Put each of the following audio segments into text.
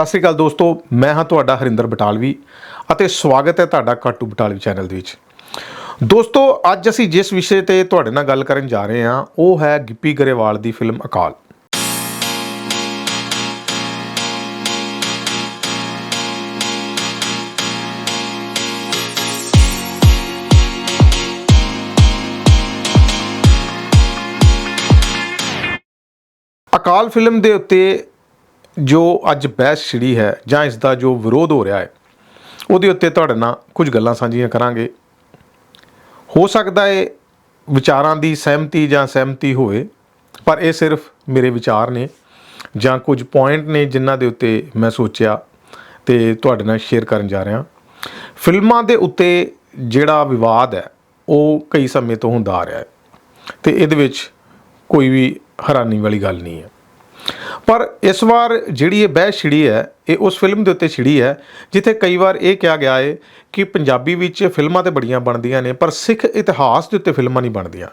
ਸਤਿ ਸ੍ਰੀ ਅਕਾਲ ਦੋਸਤੋ, ਮੈਂ ਹਾਂ ਤੁਹਾਡਾ ਹਰਿੰਦਰ ਬਟਾਲਵੀ ਅਤੇ ਸਵਾਗਤ ਹੈ ਤੁਹਾਡਾ ਕਾਟੂ ਬਟਾਲਵੀ ਚੈਨਲ ਦੇ ਵਿੱਚ। ਦੋਸਤੋ, ਅੱਜ ਅਸੀਂ ਜਿਸ ਵਿਸ਼ੇ ਤੇ ਤੁਹਾਡੇ ਨਾਲ ਗੱਲ ਕਰਨ ਜਾ ਰਹੇ ਹਾਂ, ਉਹ ਹੈ ਗਿੱਪੀ ਗਰੇਵਾਲ ਦੀ ਫਿਲਮ ਅਕਾਲ। ਅਕਾਲ ਫਿਲਮ ਦੇ ਉੱਤੇ ਜੋ ਅੱਜ ਬਹਿਸ ਛਿੜੀ ਹੈ ਜਾਂ ਇਸ ਦਾ ਜੋ ਵਿਰੋਧ ਹੋ ਰਿਹਾ ਹੈ, ਉਹਦੇ ਉੱਤੇ ਤੁਹਾਡੇ ਨਾਲ ਕੁਝ ਗੱਲਾਂ ਸਾਂਝੀਆਂ ਕਰਾਂਗੇ। ਹੋ ਸਕਦਾ ਹੈ ਵਿਚਾਰਾਂ ਦੀ ਸਹਿਮਤੀ ਜਾਂ ਸਹਿਮਤੀ ਹੋਵੇ, ਪਰ ਇਹ ਸਿਰਫ ਮੇਰੇ ਵਿਚਾਰ ਨੇ ਜਾਂ ਕੁਝ ਪੁਆਇੰਟ ਨੇ ਜਿਨ੍ਹਾਂ ਦੇ ਉੱਤੇ ਮੈਂ ਸੋਚਿਆ ਤੇ ਤੁਹਾਡੇ ਨਾਲ ਸ਼ੇਅਰ ਕਰਨ ਜਾ ਰਿਹਾ। ਫਿਲਮਾਂ ਦੇ ਉੱਤੇ ਜਿਹੜਾ ਵਿਵਾਦ ਹੈ, ਉਹ ਕਈ ਸਮੇਂ ਤੋਂ ਹੁੰਦਾ ਆ ਰਿਹਾ ਹੈ ਤੇ ਇਹਦੇ ਵਿੱਚ ਕੋਈ ਵੀ ਹੈਰਾਨੀ ਵਾਲੀ ਗੱਲ ਨਹੀਂ ਹੈ। ਪਰ ਇਸ ਵਾਰ ਜਿਹੜੀ ਇਹ ਬਹਿ ਛਿੜੀ ਹੈ, ਇਹ ਉਸ ਫਿਲਮ ਦੇ ਉੱਤੇ ਛਿੜੀ ਹੈ, ਜਿੱਥੇ ਕਈ ਵਾਰ ਇਹ ਕਿਹਾ ਗਿਆ ਹੈ ਕਿ ਪੰਜਾਬੀ ਵਿੱਚ ਫਿਲਮਾਂ ਤੇ ਬੜੀਆਂ ਬਣਦੀਆਂ ਨੇ, ਪਰ ਸਿੱਖ ਇਤਿਹਾਸ ਦੇ ਉੱਤੇ ਫਿਲਮਾਂ ਨਹੀਂ ਬਣਦੀਆਂ।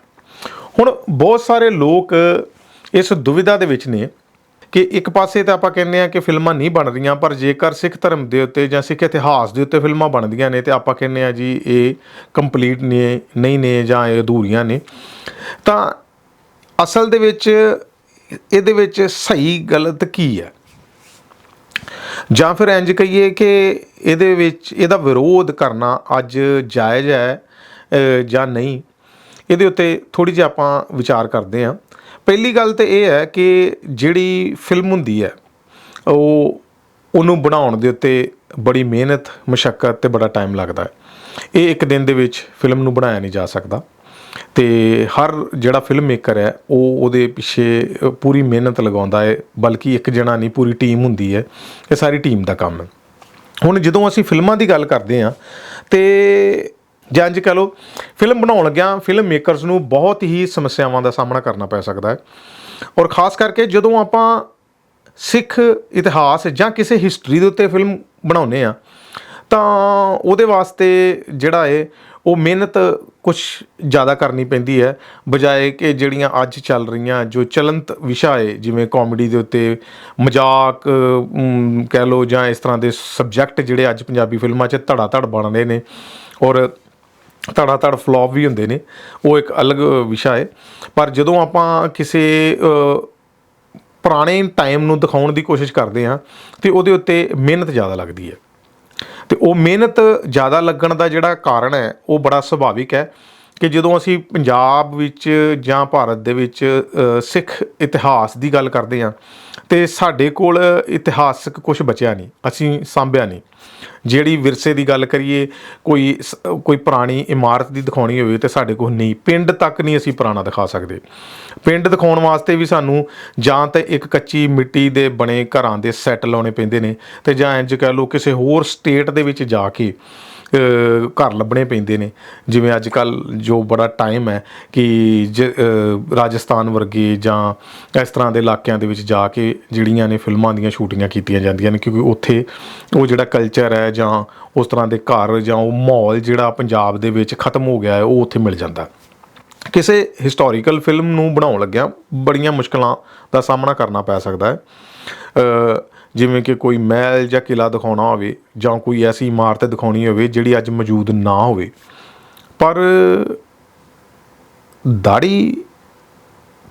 ਹੁਣ ਬਹੁਤ ਸਾਰੇ ਲੋਕ ਇਸ ਦੁਵਿਧਾ ਦੇ ਵਿੱਚ ਨੇ ਕਿ ਇੱਕ ਪਾਸੇ ਤਾਂ ਆਪਾਂ ਕਹਿੰਦੇ ਆ ਕਿ ਫਿਲਮਾਂ ਨਹੀਂ ਬਣ ਰਹੀਆਂ, ਪਰ ਜੇਕਰ ਸਿੱਖ ਧਰਮ ਦੇ ਉੱਤੇ ਜਾਂ ਸਿੱਖ ਇਤਿਹਾਸ ਦੇ ਉੱਤੇ ਫਿਲਮਾਂ ਬਣਦੀਆਂ ਨੇ ਤੇ ਆਪਾਂ ਕਹਿੰਦੇ ਆ ਜੀ ਇਹ ਕੰਪਲੀਟ ਨੇ, ਨਹੀਂ ਨੇ ਜਾਂ ਇਹ ਅਧੂਰੀਆਂ ਨੇ, ਤਾਂ ਅਸਲ ਦੇ ਵਿੱਚ ਇਹਦੇ ਵਿੱਚ ਸਹੀ ਗਲਤ ਕੀ ਹੈ ਜਾਂ ਫਿਰ ਇੰਜ ਕਹੀਏ ਕਿ ਇਹਦੇ ਵਿੱਚ ਇਹਦਾ ਵਿਰੋਧ ਕਰਨਾ ਅੱਜ ਜਾਇਜ਼ ਹੈ ਜਾਂ ਨਹੀਂ? ਇਹਦੇ ਉੱਤੇ ਥੋੜੀ ਜਿਹੀ ਆਪਾਂ ਵਿਚਾਰ ਕਰਦੇ ਹਾਂ। ਪਹਿਲੀ ਗੱਲ ਤੇ ਇਹ ਹੈ ਕਿ ਜਿਹੜੀ ਫਿਲਮ ਹੁੰਦੀ ਹੈ, ਉਹ ਉਹਨੂੰ ਬਣਾਉਣ ਦੇ ਉੱਤੇ ਬੜੀ ਮਿਹਨਤ ਮੁਸ਼ਕਲ ਤੇ ਬੜਾ ਟਾਈਮ ਲੱਗਦਾ ਹੈ। ਇਹ ਇੱਕ ਦਿਨ ਦੇ ਵਿੱਚ ਫਿਲਮ ਨੂੰ ਬਣਾਇਆ ਨਹੀਂ ਜਾ ਸਕਦਾ। ਤੇ ਹਰ ਜਿਹੜਾ ਫਿਲਮ ਮੇਕਰ ਹੈ, ਉਹ ਉਹਦੇ ਪਿੱਛੇ ਪੂਰੀ ਮਿਹਨਤ ਲਗਾਉਂਦਾ ਹੈ, ਬਲਕਿ ਇੱਕ ਜਣਾ ਨਹੀਂ, ਪੂਰੀ ਟੀਮ ਹੁੰਦੀ ਹੈ, ਇਹ ਸਾਰੀ ਟੀਮ ਦਾ ਕੰਮ ਹੈ। ਹੁਣ ਜਦੋਂ ਅਸੀਂ ਫਿਲਮਾਂ ਦੀ ਗੱਲ ਕਰਦੇ ਹਾਂ, ਤੇ ਜਾਂ ਇੰਝ ਕਹ ਲਓ ਫਿਲਮ ਬਣਾਉਣ ਲੱਗਿਆਂ ਫਿਲਮ ਮੇਕਰਸ ਨੂੰ ਬਹੁਤ ਹੀ ਸਮੱਸਿਆਵਾਂ ਦਾ ਸਾਹਮਣਾ ਕਰਨਾ ਪੈ ਸਕਦਾ ਹੈ। ਔਰ ਖਾਸ ਕਰਕੇ ਜਦੋਂ ਆਪਾਂ ਸਿੱਖ ਇਤਿਹਾਸ ਜਾਂ ਕਿਸੇ ਹਿਸਟਰੀ ਦੇ ਉੱਤੇ ਫਿਲਮ ਬਣਾਉਨੇ ਆ ਤਾਂ ਉਹਦੇ ਵਾਸਤੇ ਜਿਹੜਾ ਏ ਉਹ ਮਿਹਨਤ ਕੁਝ ਜ਼ਿਆਦਾ ਕਰਨੀ ਪੈਂਦੀ ਹੈ, ਬਜਾਏ ਕਿ ਜਿਹੜੀਆਂ ਅੱਜ ਚੱਲ ਰਹੀਆਂ, ਜੋ ਚਲੰਤ ਵਿਸ਼ਾ ਹੈ, ਜਿਵੇਂ ਕਾਮੇਡੀ ਦੇ ਉੱਤੇ ਮਜ਼ਾਕ ਕਹਿ ਲਓ ਜਾਂ ਇਸ ਤਰ੍ਹਾਂ ਦੇ ਸਬਜੈਕਟ ਜਿਹੜੇ ਅੱਜ ਪੰਜਾਬੀ ਫਿਲਮਾਂ 'ਚ ਧੜਾ ਧੜ ਬਣ ਰਹੇ ਨੇ ਔਰ ਧੜਾ ਧੜ ਫਲॉप ਵੀ ਹੁੰਦੇ ਨੇ, ਉਹ ਇੱਕ ਅਲੱਗ ਵਿਸ਼ਾ ਹੈ। ਪਰ ਜਦੋਂ ਆਪਾਂ ਕਿਸੇ ਪੁਰਾਣੇ ਟਾਈਮ ਨੂੰ ਦਿਖਾਉਣ ਦੀ ਕੋਸ਼ਿਸ਼ ਕਰਦੇ ਹਾਂ, ਤੇ ਉਹਦੇ ਉੱਤੇ ਮਿਹਨਤ ਜ਼ਿਆਦਾ ਲੱਗਦੀ ਹੈ। ਤੇ ਉਹ ਮਿਹਨਤ ਜ਼ਿਆਦਾ ਲੱਗਣ ਦਾ ਜਿਹੜਾ ਕਾਰਨ ਹੈ, ਉਹ ਬੜਾ ਸੁਭਾਵਿਕ ਹੈ ਕਿ ਜਦੋਂ ਅਸੀਂ ਪੰਜਾਬ ਵਿੱਚ ਜਾਂ ਭਾਰਤ ਦੇ ਵਿੱਚ ਸਿੱਖ ਇਤਿਹਾਸ ਦੀ ਗੱਲ ਕਰਦੇ ਹਾਂ ਤੇ ਸਾਡੇ ਕੋਲ ਇਤਿਹਾਸਕ ਕੁਝ ਬਚਿਆ ਨਹੀਂ, ਅਸੀਂ ਸਾਂਭਿਆ ਨਹੀਂ। ਜਿਹੜੀ ਵਿਰਸੇ ਦੀ ਗੱਲ ਕਰੀਏ, ਕੋਈ ਸ- ਕੋਈ ਪੁਰਾਣੀ ਇਮਾਰਤ ਦੀ ਦਿਖਾਉਣੀ ਹੋਵੇ ਤੇ ਸਾਡੇ ਕੋਲ ਨਹੀਂ, ਪਿੰਡ ਤੱਕ ਨਹੀਂ ਅਸੀਂ ਪੁਰਾਣਾ ਦਿਖਾ ਸਕਦੇ। ਪਿੰਡ ਦਿਖਾਉਣ ਵਾਸਤੇ ਵੀ ਸਾਨੂੰ ਜਾਂ ਤਾਂ ਇੱਕ ਕੱਚੀ ਮਿੱਟੀ ਦੇ ਬਣੇ ਘਰਾਂ ਦੇ ਸੈੱਟ ਲਾਉਣੇ ਪੈਂਦੇ ਨੇ ਤੇ ਜਾਂ ਇੰਜ ਕਹਿ ਲਓ ਕਿਸੇ ਹੋਰ ਸਟੇਟ ਦੇ ਵਿੱਚ ਜਾ ਕੇ ਘਰ ਲੱਭਣੇ ਪੈਂਦੇ ਨੇ। ਜਿਵੇਂ ਅੱਜ ਕੱਲ ਜੋ ਬੜਾ ਟਾਈਮ ਹੈ ਕਿ ਜ- ਰਾਜਸਥਾਨ ਵਰਗੇ ਜਾਂ ਇਸ ਤਰ੍ਹਾਂ ਦੇ ਇਲਾਕਿਆਂ ਦੇ ਵਿੱਚ ਜਾ ਕੇ ਜਿਹੜੀਆਂ ਨੇ ਫਿਲਮਾਂ ਦੀਆਂ ਸ਼ੂਟਿੰਗਾਂ ਕੀਤੀਆਂ ਜਾਂਦੀਆਂ ਨੇ, ਕਿਉਂਕਿ ਉੱਥੇ ਉਹ ਜਿਹੜਾ ਕਲਚਰ ਹੈ ਜਾਂ ਉਸ ਤਰ੍ਹਾਂ ਦੇ ਘਰ ਜਾਂ ਉਹ ਮਾਹੌਲ ਜਿਹੜਾ ਪੰਜਾਬ ਦੇ ਵਿੱਚ ਖਤਮ ਹੋ ਗਿਆ ਹੈ, ਉਹ ਉੱਥੇ ਮਿਲ ਜਾਂਦਾ। ਕਿਸੇ ਹਿਸਟੋਰੀਕਲ ਫਿਲਮ ਨੂੰ ਬਣਾਉਣ ਲੱਗਿਆ ਬੜੀਆਂ ਮੁਸ਼ਕਲਾਂ ਦਾ ਸਾਹਮਣਾ ਕਰਨਾ ਪੈ ਸਕਦਾ ਹੈ। ਜਿਵੇਂ ਕਿ ਕੋਈ ਮਹਿਲ ਜਾਂ ਕਿਲਾ ਦਿਖਾਉਣਾ ਹੋਵੇ ਜਾਂ ਕੋਈ ਐਸੀ ਇਮਾਰਤ ਦਿਖਾਉਣੀ ਹੋਵੇ ਜਿਹੜੀ ਅੱਜ ਮੌਜੂਦ ਨਾ ਹੋਵੇ। ਪਰ ਦਾੜੀ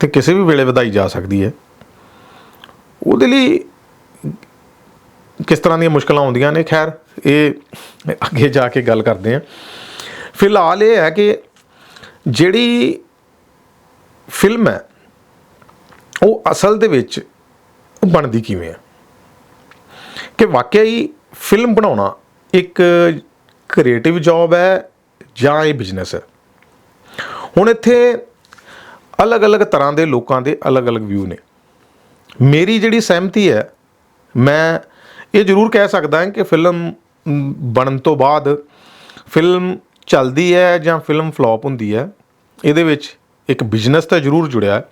ਤੇ ਕਿਸੇ ਵੀ ਵੇਲੇ ਵਧਾਈ ਜਾ ਸਕਦੀ ਹੈ। ਉਹਦੇ ਲਈ ਕਿਸ ਤਰ੍ਹਾਂ ਦੀਆਂ ਮੁਸ਼ਕਲਾਂ ਆਉਂਦੀਆਂ ਨੇ? ਖੈਰ, ਇਹ ਅੱਗੇ ਜਾ ਕੇ ਗੱਲ ਕਰਦੇ ਹਾਂ। ਫਿਲਹਾਲ ਇਹ ਹੈ ਕਿ ਜਿਹੜੀ ਫਿਲਮ ਹੈ, ਉਹ ਅਸਲ ਦੇ ਵਿੱਚ ਬਣਦੀ ਕਿਵੇਂ ਹੈ? ਕਿ ਵਾਕਿਆ ਹੀ ਫਿਲਮ ਬਣਾਉਣਾ ਇੱਕ ਕ੍ਰੀਏਟਿਵ ਜੌਬ ਹੈ ਜਾਂ ਇਹ ਬਿਜ਼ਨਸ ਹੈ? ਹੁਣ ਇੱਥੇ ਅਲੱਗ-ਅਲੱਗ ਤਰ੍ਹਾਂ ਦੇ ਲੋਕਾਂ ਦੇ ਅਲੱਗ-ਅਲੱਗ ਵਿਊ ਨੇ। ਮੇਰੀ ਜਿਹੜੀ ਸਹਿਮਤੀ ਹੈ, ਮੈਂ ਇਹ ਜ਼ਰੂਰ ਕਹਿ ਸਕਦਾ ਹਾਂ ਕਿ ਫਿਲਮ ਬਣਨ ਤੋਂ ਬਾਅਦ ਫਿਲਮ ਚੱਲਦੀ ਹੈ ਜਾਂ ਫਿਲਮ ਫਲॉप ਹੁੰਦੀ ਹੈ, ਇਹਦੇ ਵਿੱਚ ਇੱਕ ਬਿਜ਼ਨਸ ਤਾਂ ਜ਼ਰੂਰ ਜੁੜਿਆ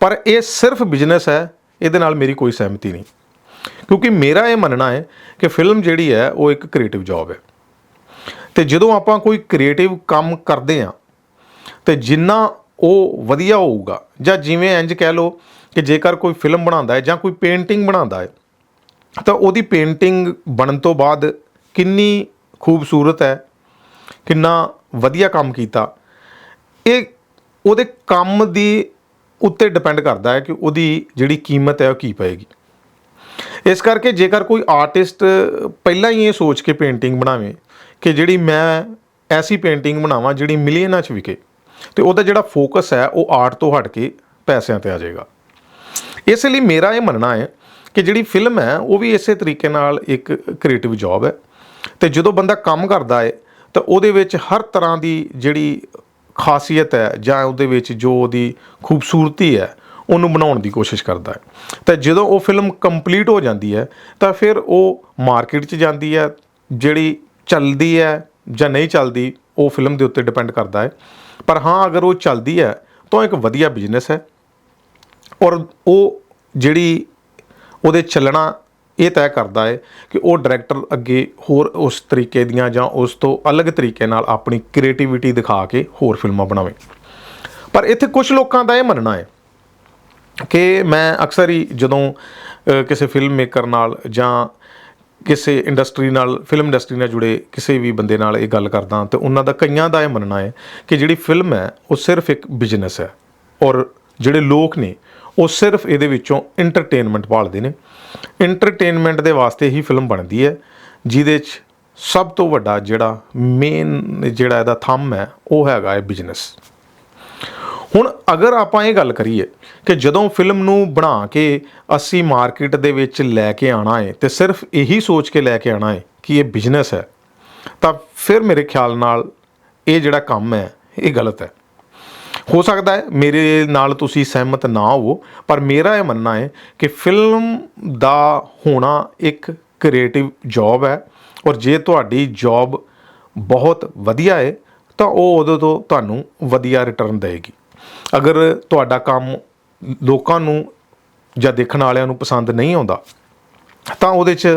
ਪਰ ਇਹ ਸਿਰਫ ਬਿਜ਼ਨਸ ਹੈ, ਇਹਦੇ ਨਾਲ ਮੇਰੀ ਕੋਈ ਸਹਿਮਤੀ ਨਹੀਂ। ਕਿਉਂਕਿ ਮੇਰਾ ਇਹ ਮੰਨਣਾ ਹੈ ਕਿ ਫਿਲਮ ਜਿਹੜੀ ਹੈ, ਉਹ ਇੱਕ ਕ੍ਰੀਏਟਿਵ ਜੌਬ ਹੈ। ਤੇ ਜਦੋਂ ਆਪਾਂ ਕੋਈ ਕ੍ਰੀਏਟਿਵ ਕੰਮ ਕਰਦੇ ਹਾਂ, ਤੇ ਜਿੰਨਾ ਉਹ ਵਧੀਆ ਹੋਊਗਾ, ਜਾਂ ਜਿਵੇਂ ਇੰਜ ਕਹਿ ਲਓ ਕਿ ਜੇਕਰ ਕੋਈ ਫਿਲਮ ਬਣਾਉਂਦਾ ਹੈ, ਜਾਂ ਕੋਈ ਪੇਂਟਿੰਗ ਬਣਾਉਂਦਾ ਹੈ, ਤਾਂ ਉਹਦੀ ਪੇਂਟਿੰਗ ਬਣਨ ਤੋਂ ਬਾਅਦ ਕਿੰਨੀ ਖੂਬਸੂਰਤ ਹੈ, ਕਿੰਨਾ ਵਧੀਆ ਕੰਮ ਕੀਤਾ। ਇਹ ਉਹਦੇ ਕੰਮ ਦੀ ਉੱਤੇ ਡਿਪੈਂਡ ਕਰਦਾ ਹੈ ਕਿ ਉਹਦੀ ਜਿਹੜੀ ਕੀਮਤ ਹੈ, ਉਹ ਕੀ ਪਏਗੀ। ਇਸ ਕਰਕੇ ਜੇਕਰ ਕੋਈ ਆਰਟਿਸਟ ਪਹਿਲਾਂ ਹੀ ਇਹ ਸੋਚ ਕੇ ਪੇਂਟਿੰਗ ਬਣਾਵੇ ਕਿ ਜਿਹੜੀ ਮੈਂ ਐਸੀ ਪੇਂਟਿੰਗ ਬਣਾਵਾਂ ਜਿਹੜੀ ਮਿਲੀਅਨਾਂ 'ਚ ਵਿਕੇ, ਤੇ ਉਹਦਾ ਜਿਹੜਾ ਫੋਕਸ ਹੈ ਉਹ ਆਰਟ ਤੋਂ ਹਟ ਕੇ ਪੈਸਿਆਂ ਤੇ ਆ ਜਾਏਗਾ। ਇਸ ਲਈ ਮੇਰਾ ਇਹ ਮੰਨਣਾ ਹੈ ਕਿ ਜਿਹੜੀ ਫਿਲਮ ਹੈ, ਉਹ ਵੀ ਇਸੇ ਤਰੀਕੇ ਨਾਲ ਇੱਕ ਕ੍ਰੀਏਟਿਵ ਜੌਬ ਹੈ। ਤੇ ਜਦੋਂ ਬੰਦਾ ਕੰਮ ਕਰਦਾ ਹੈ, ਤਾਂ ਉਹਦੇ ਵਿੱਚ ਹਰ ਤਰ੍ਹਾਂ ਦੀ ਜਿਹੜੀ ਖਾਸੀਅਤ ਹੈ ਜਾਂ ਉਹਦੇ ਵਿੱਚ ਜੋ ਉਹਦੀ ਖੂਬਸੂਰਤੀ ਹੈ ਉਹਨੂੰ ਬਣਾਉਣ ਦੀ ਕੋਸ਼ਿਸ਼ ਕਰਦਾ ਹੈ। ਤਾਂ ਜਦੋਂ ਉਹ ਫਿਲਮ ਕੰਪਲੀਟ ਹੋ ਜਾਂਦੀ ਹੈ, ਤਾਂ ਫਿਰ ਉਹ ਮਾਰਕੀਟ 'ਚ ਜਾਂਦੀ ਹੈ, ਜਿਹੜੀ ਚੱਲਦੀ ਹੈ ਜਾਂ ਨਹੀਂ ਚੱਲਦੀ, ਉਹ ਫਿਲਮ ਦੇ ਉੱਤੇ ਡਿਪੈਂਡ ਕਰਦਾ ਹੈ। ਪਰ ਹਾਂ, ਅਗਰ ਉਹ ਚੱਲਦੀ ਹੈ, ਤਾਂ ਇੱਕ ਵਧੀਆ ਬਿਜ਼ਨਸ ਹੈ। ਔਰ ਉਹ ਜਿਹੜੀ ਉਹਦੇ ਚੱਲਣਾ ਇਹ ਤੈਅ ਕਰਦਾ ਹੈ ਕਿ ਉਹ ਡਾਇਰੈਕਟਰ ਅੱਗੇ ਹੋਰ ਉਸ ਤਰੀਕੇ ਦੀਆਂ ਜਾਂ ਉਸ ਤੋਂ ਅਲੱਗ ਤਰੀਕੇ ਨਾਲ ਆਪਣੀ ਕ੍ਰੀਏਟੀਵਿਟੀ ਦਿਖਾ ਕੇ ਹੋਰ ਫਿਲਮਾਂ ਬਣਾਵੇ। ਪਰ ਇੱਥੇ ਕੁਝ ਲੋਕਾਂ ਦਾ ਇਹ ਮੰਨਣਾ ਹੈ ਕਿ ਮੈਂ ਅਕਸਰ ਹੀ ਜਦੋਂ ਕਿਸੇ ਫਿਲਮ ਮੇਕਰ ਨਾਲ ਜਾਂ ਕਿਸੇ ਇੰਡਸਟਰੀ ਨਾਲ ਫਿਲਮ ਇੰਡਸਟਰੀ ਨਾਲ ਜੁੜੇ ਕਿਸੇ ਵੀ ਬੰਦੇ ਨਾਲ ਇਹ ਗੱਲ ਕਰਦਾ ਤੇ ਉਹਨਾਂ ਦਾ ਕਈਆਂ ਦਾ ਇਹ ਮੰਨਣਾ ਹੈ ਕਿ ਜਿਹੜੀ ਫਿਲਮ ਹੈ, ਉਹ ਸਿਰਫ ਇੱਕ ਬਿਜ਼ਨਸ ਹੈ ਔਰ ਜਿਹੜੇ ਲੋਕ ਨੇ, ਉਹ ਸਿਰਫ ਇਹਦੇ ਵਿੱਚੋਂ ਐਂਟਰਟੇਨਮੈਂਟ ਭਾਲਦੇ ਨੇ। ਐਂਟਰਟੇਨਮੈਂਟ ਦੇ ਵਾਸਤੇ ਹੀ ਫਿਲਮ ਬਣਦੀ ਹੈ, ਜਿਹਦੇ 'ਚ ਸਭ ਤੋਂ ਵੱਡਾ ਜਿਹੜਾ ਮੇਨ ਜਿਹੜਾ ਇਹਦਾ ਥੰਮ ਹੈ, ਉਹ ਹੈਗਾ ਹੈ ਬਿਜ਼ਨਸ ਹੁਣ ਅਗਰ ਆਪਾਂ ਇਹ ਗੱਲ ਕਰੀਏ ਕਿ ਜਦੋਂ ਫਿਲਮ ਨੂੰ ਬਣਾ ਕੇ ਅਸੀਂ ਮਾਰਕੀਟ ਦੇ ਵਿੱਚ ਲੈ ਕੇ ਆਣਾ ਹੈ ਤੇ ਸਿਰਫ ਇਹੀ ਸੋਚ ਕੇ ਲੈ ਕੇ ਆਣਾ ਹੈ ਕਿ ਇਹ ਬਿਜ਼ਨਸ ਹੈ, ਤਾਂ ਫਿਰ ਮੇਰੇ ਖਿਆਲ ਨਾਲ ਇਹ ਜਿਹੜਾ ਕੰਮ ਹੈ, ਇਹ ਗਲਤ ਹੈ। ਹੋ ਸਕਦਾ ਹੈ ਮੇਰੇ ਨਾਲ ਤੁਸੀਂ ਸਹਿਮਤ ਨਾ ਹੋਵੋ, ਪਰ ਮੇਰਾ ਇਹ ਮੰਨਣਾ ਹੈ ਕਿ ਫਿਲਮ ਦਾ ਹੋਣਾ ਇੱਕ ਕ੍ਰੀਏਟਿਵ ਜੌਬ ਹੈ ਔਰ ਜੇ ਤੁਹਾਡੀ ਜੌਬ ਬਹੁਤ ਵਧੀਆ ਹੈ ਤਾਂ ਉਹ ਉਦੋਂ ਤੋਂ ਤੁਹਾਨੂੰ ਵਧੀਆ ਰਿਟਰਨ ਦੇਵੇਗੀ। ਅਗਰ ਤੁਹਾਡਾ ਕੰਮ ਲੋਕਾਂ ਨੂੰ ਜਾਂ ਦੇਖਣ ਵਾਲਿਆਂ ਨੂੰ ਪਸੰਦ ਨਹੀਂ ਆਉਂਦਾ, ਤਾਂ ਉਹਦੇ 'ਚ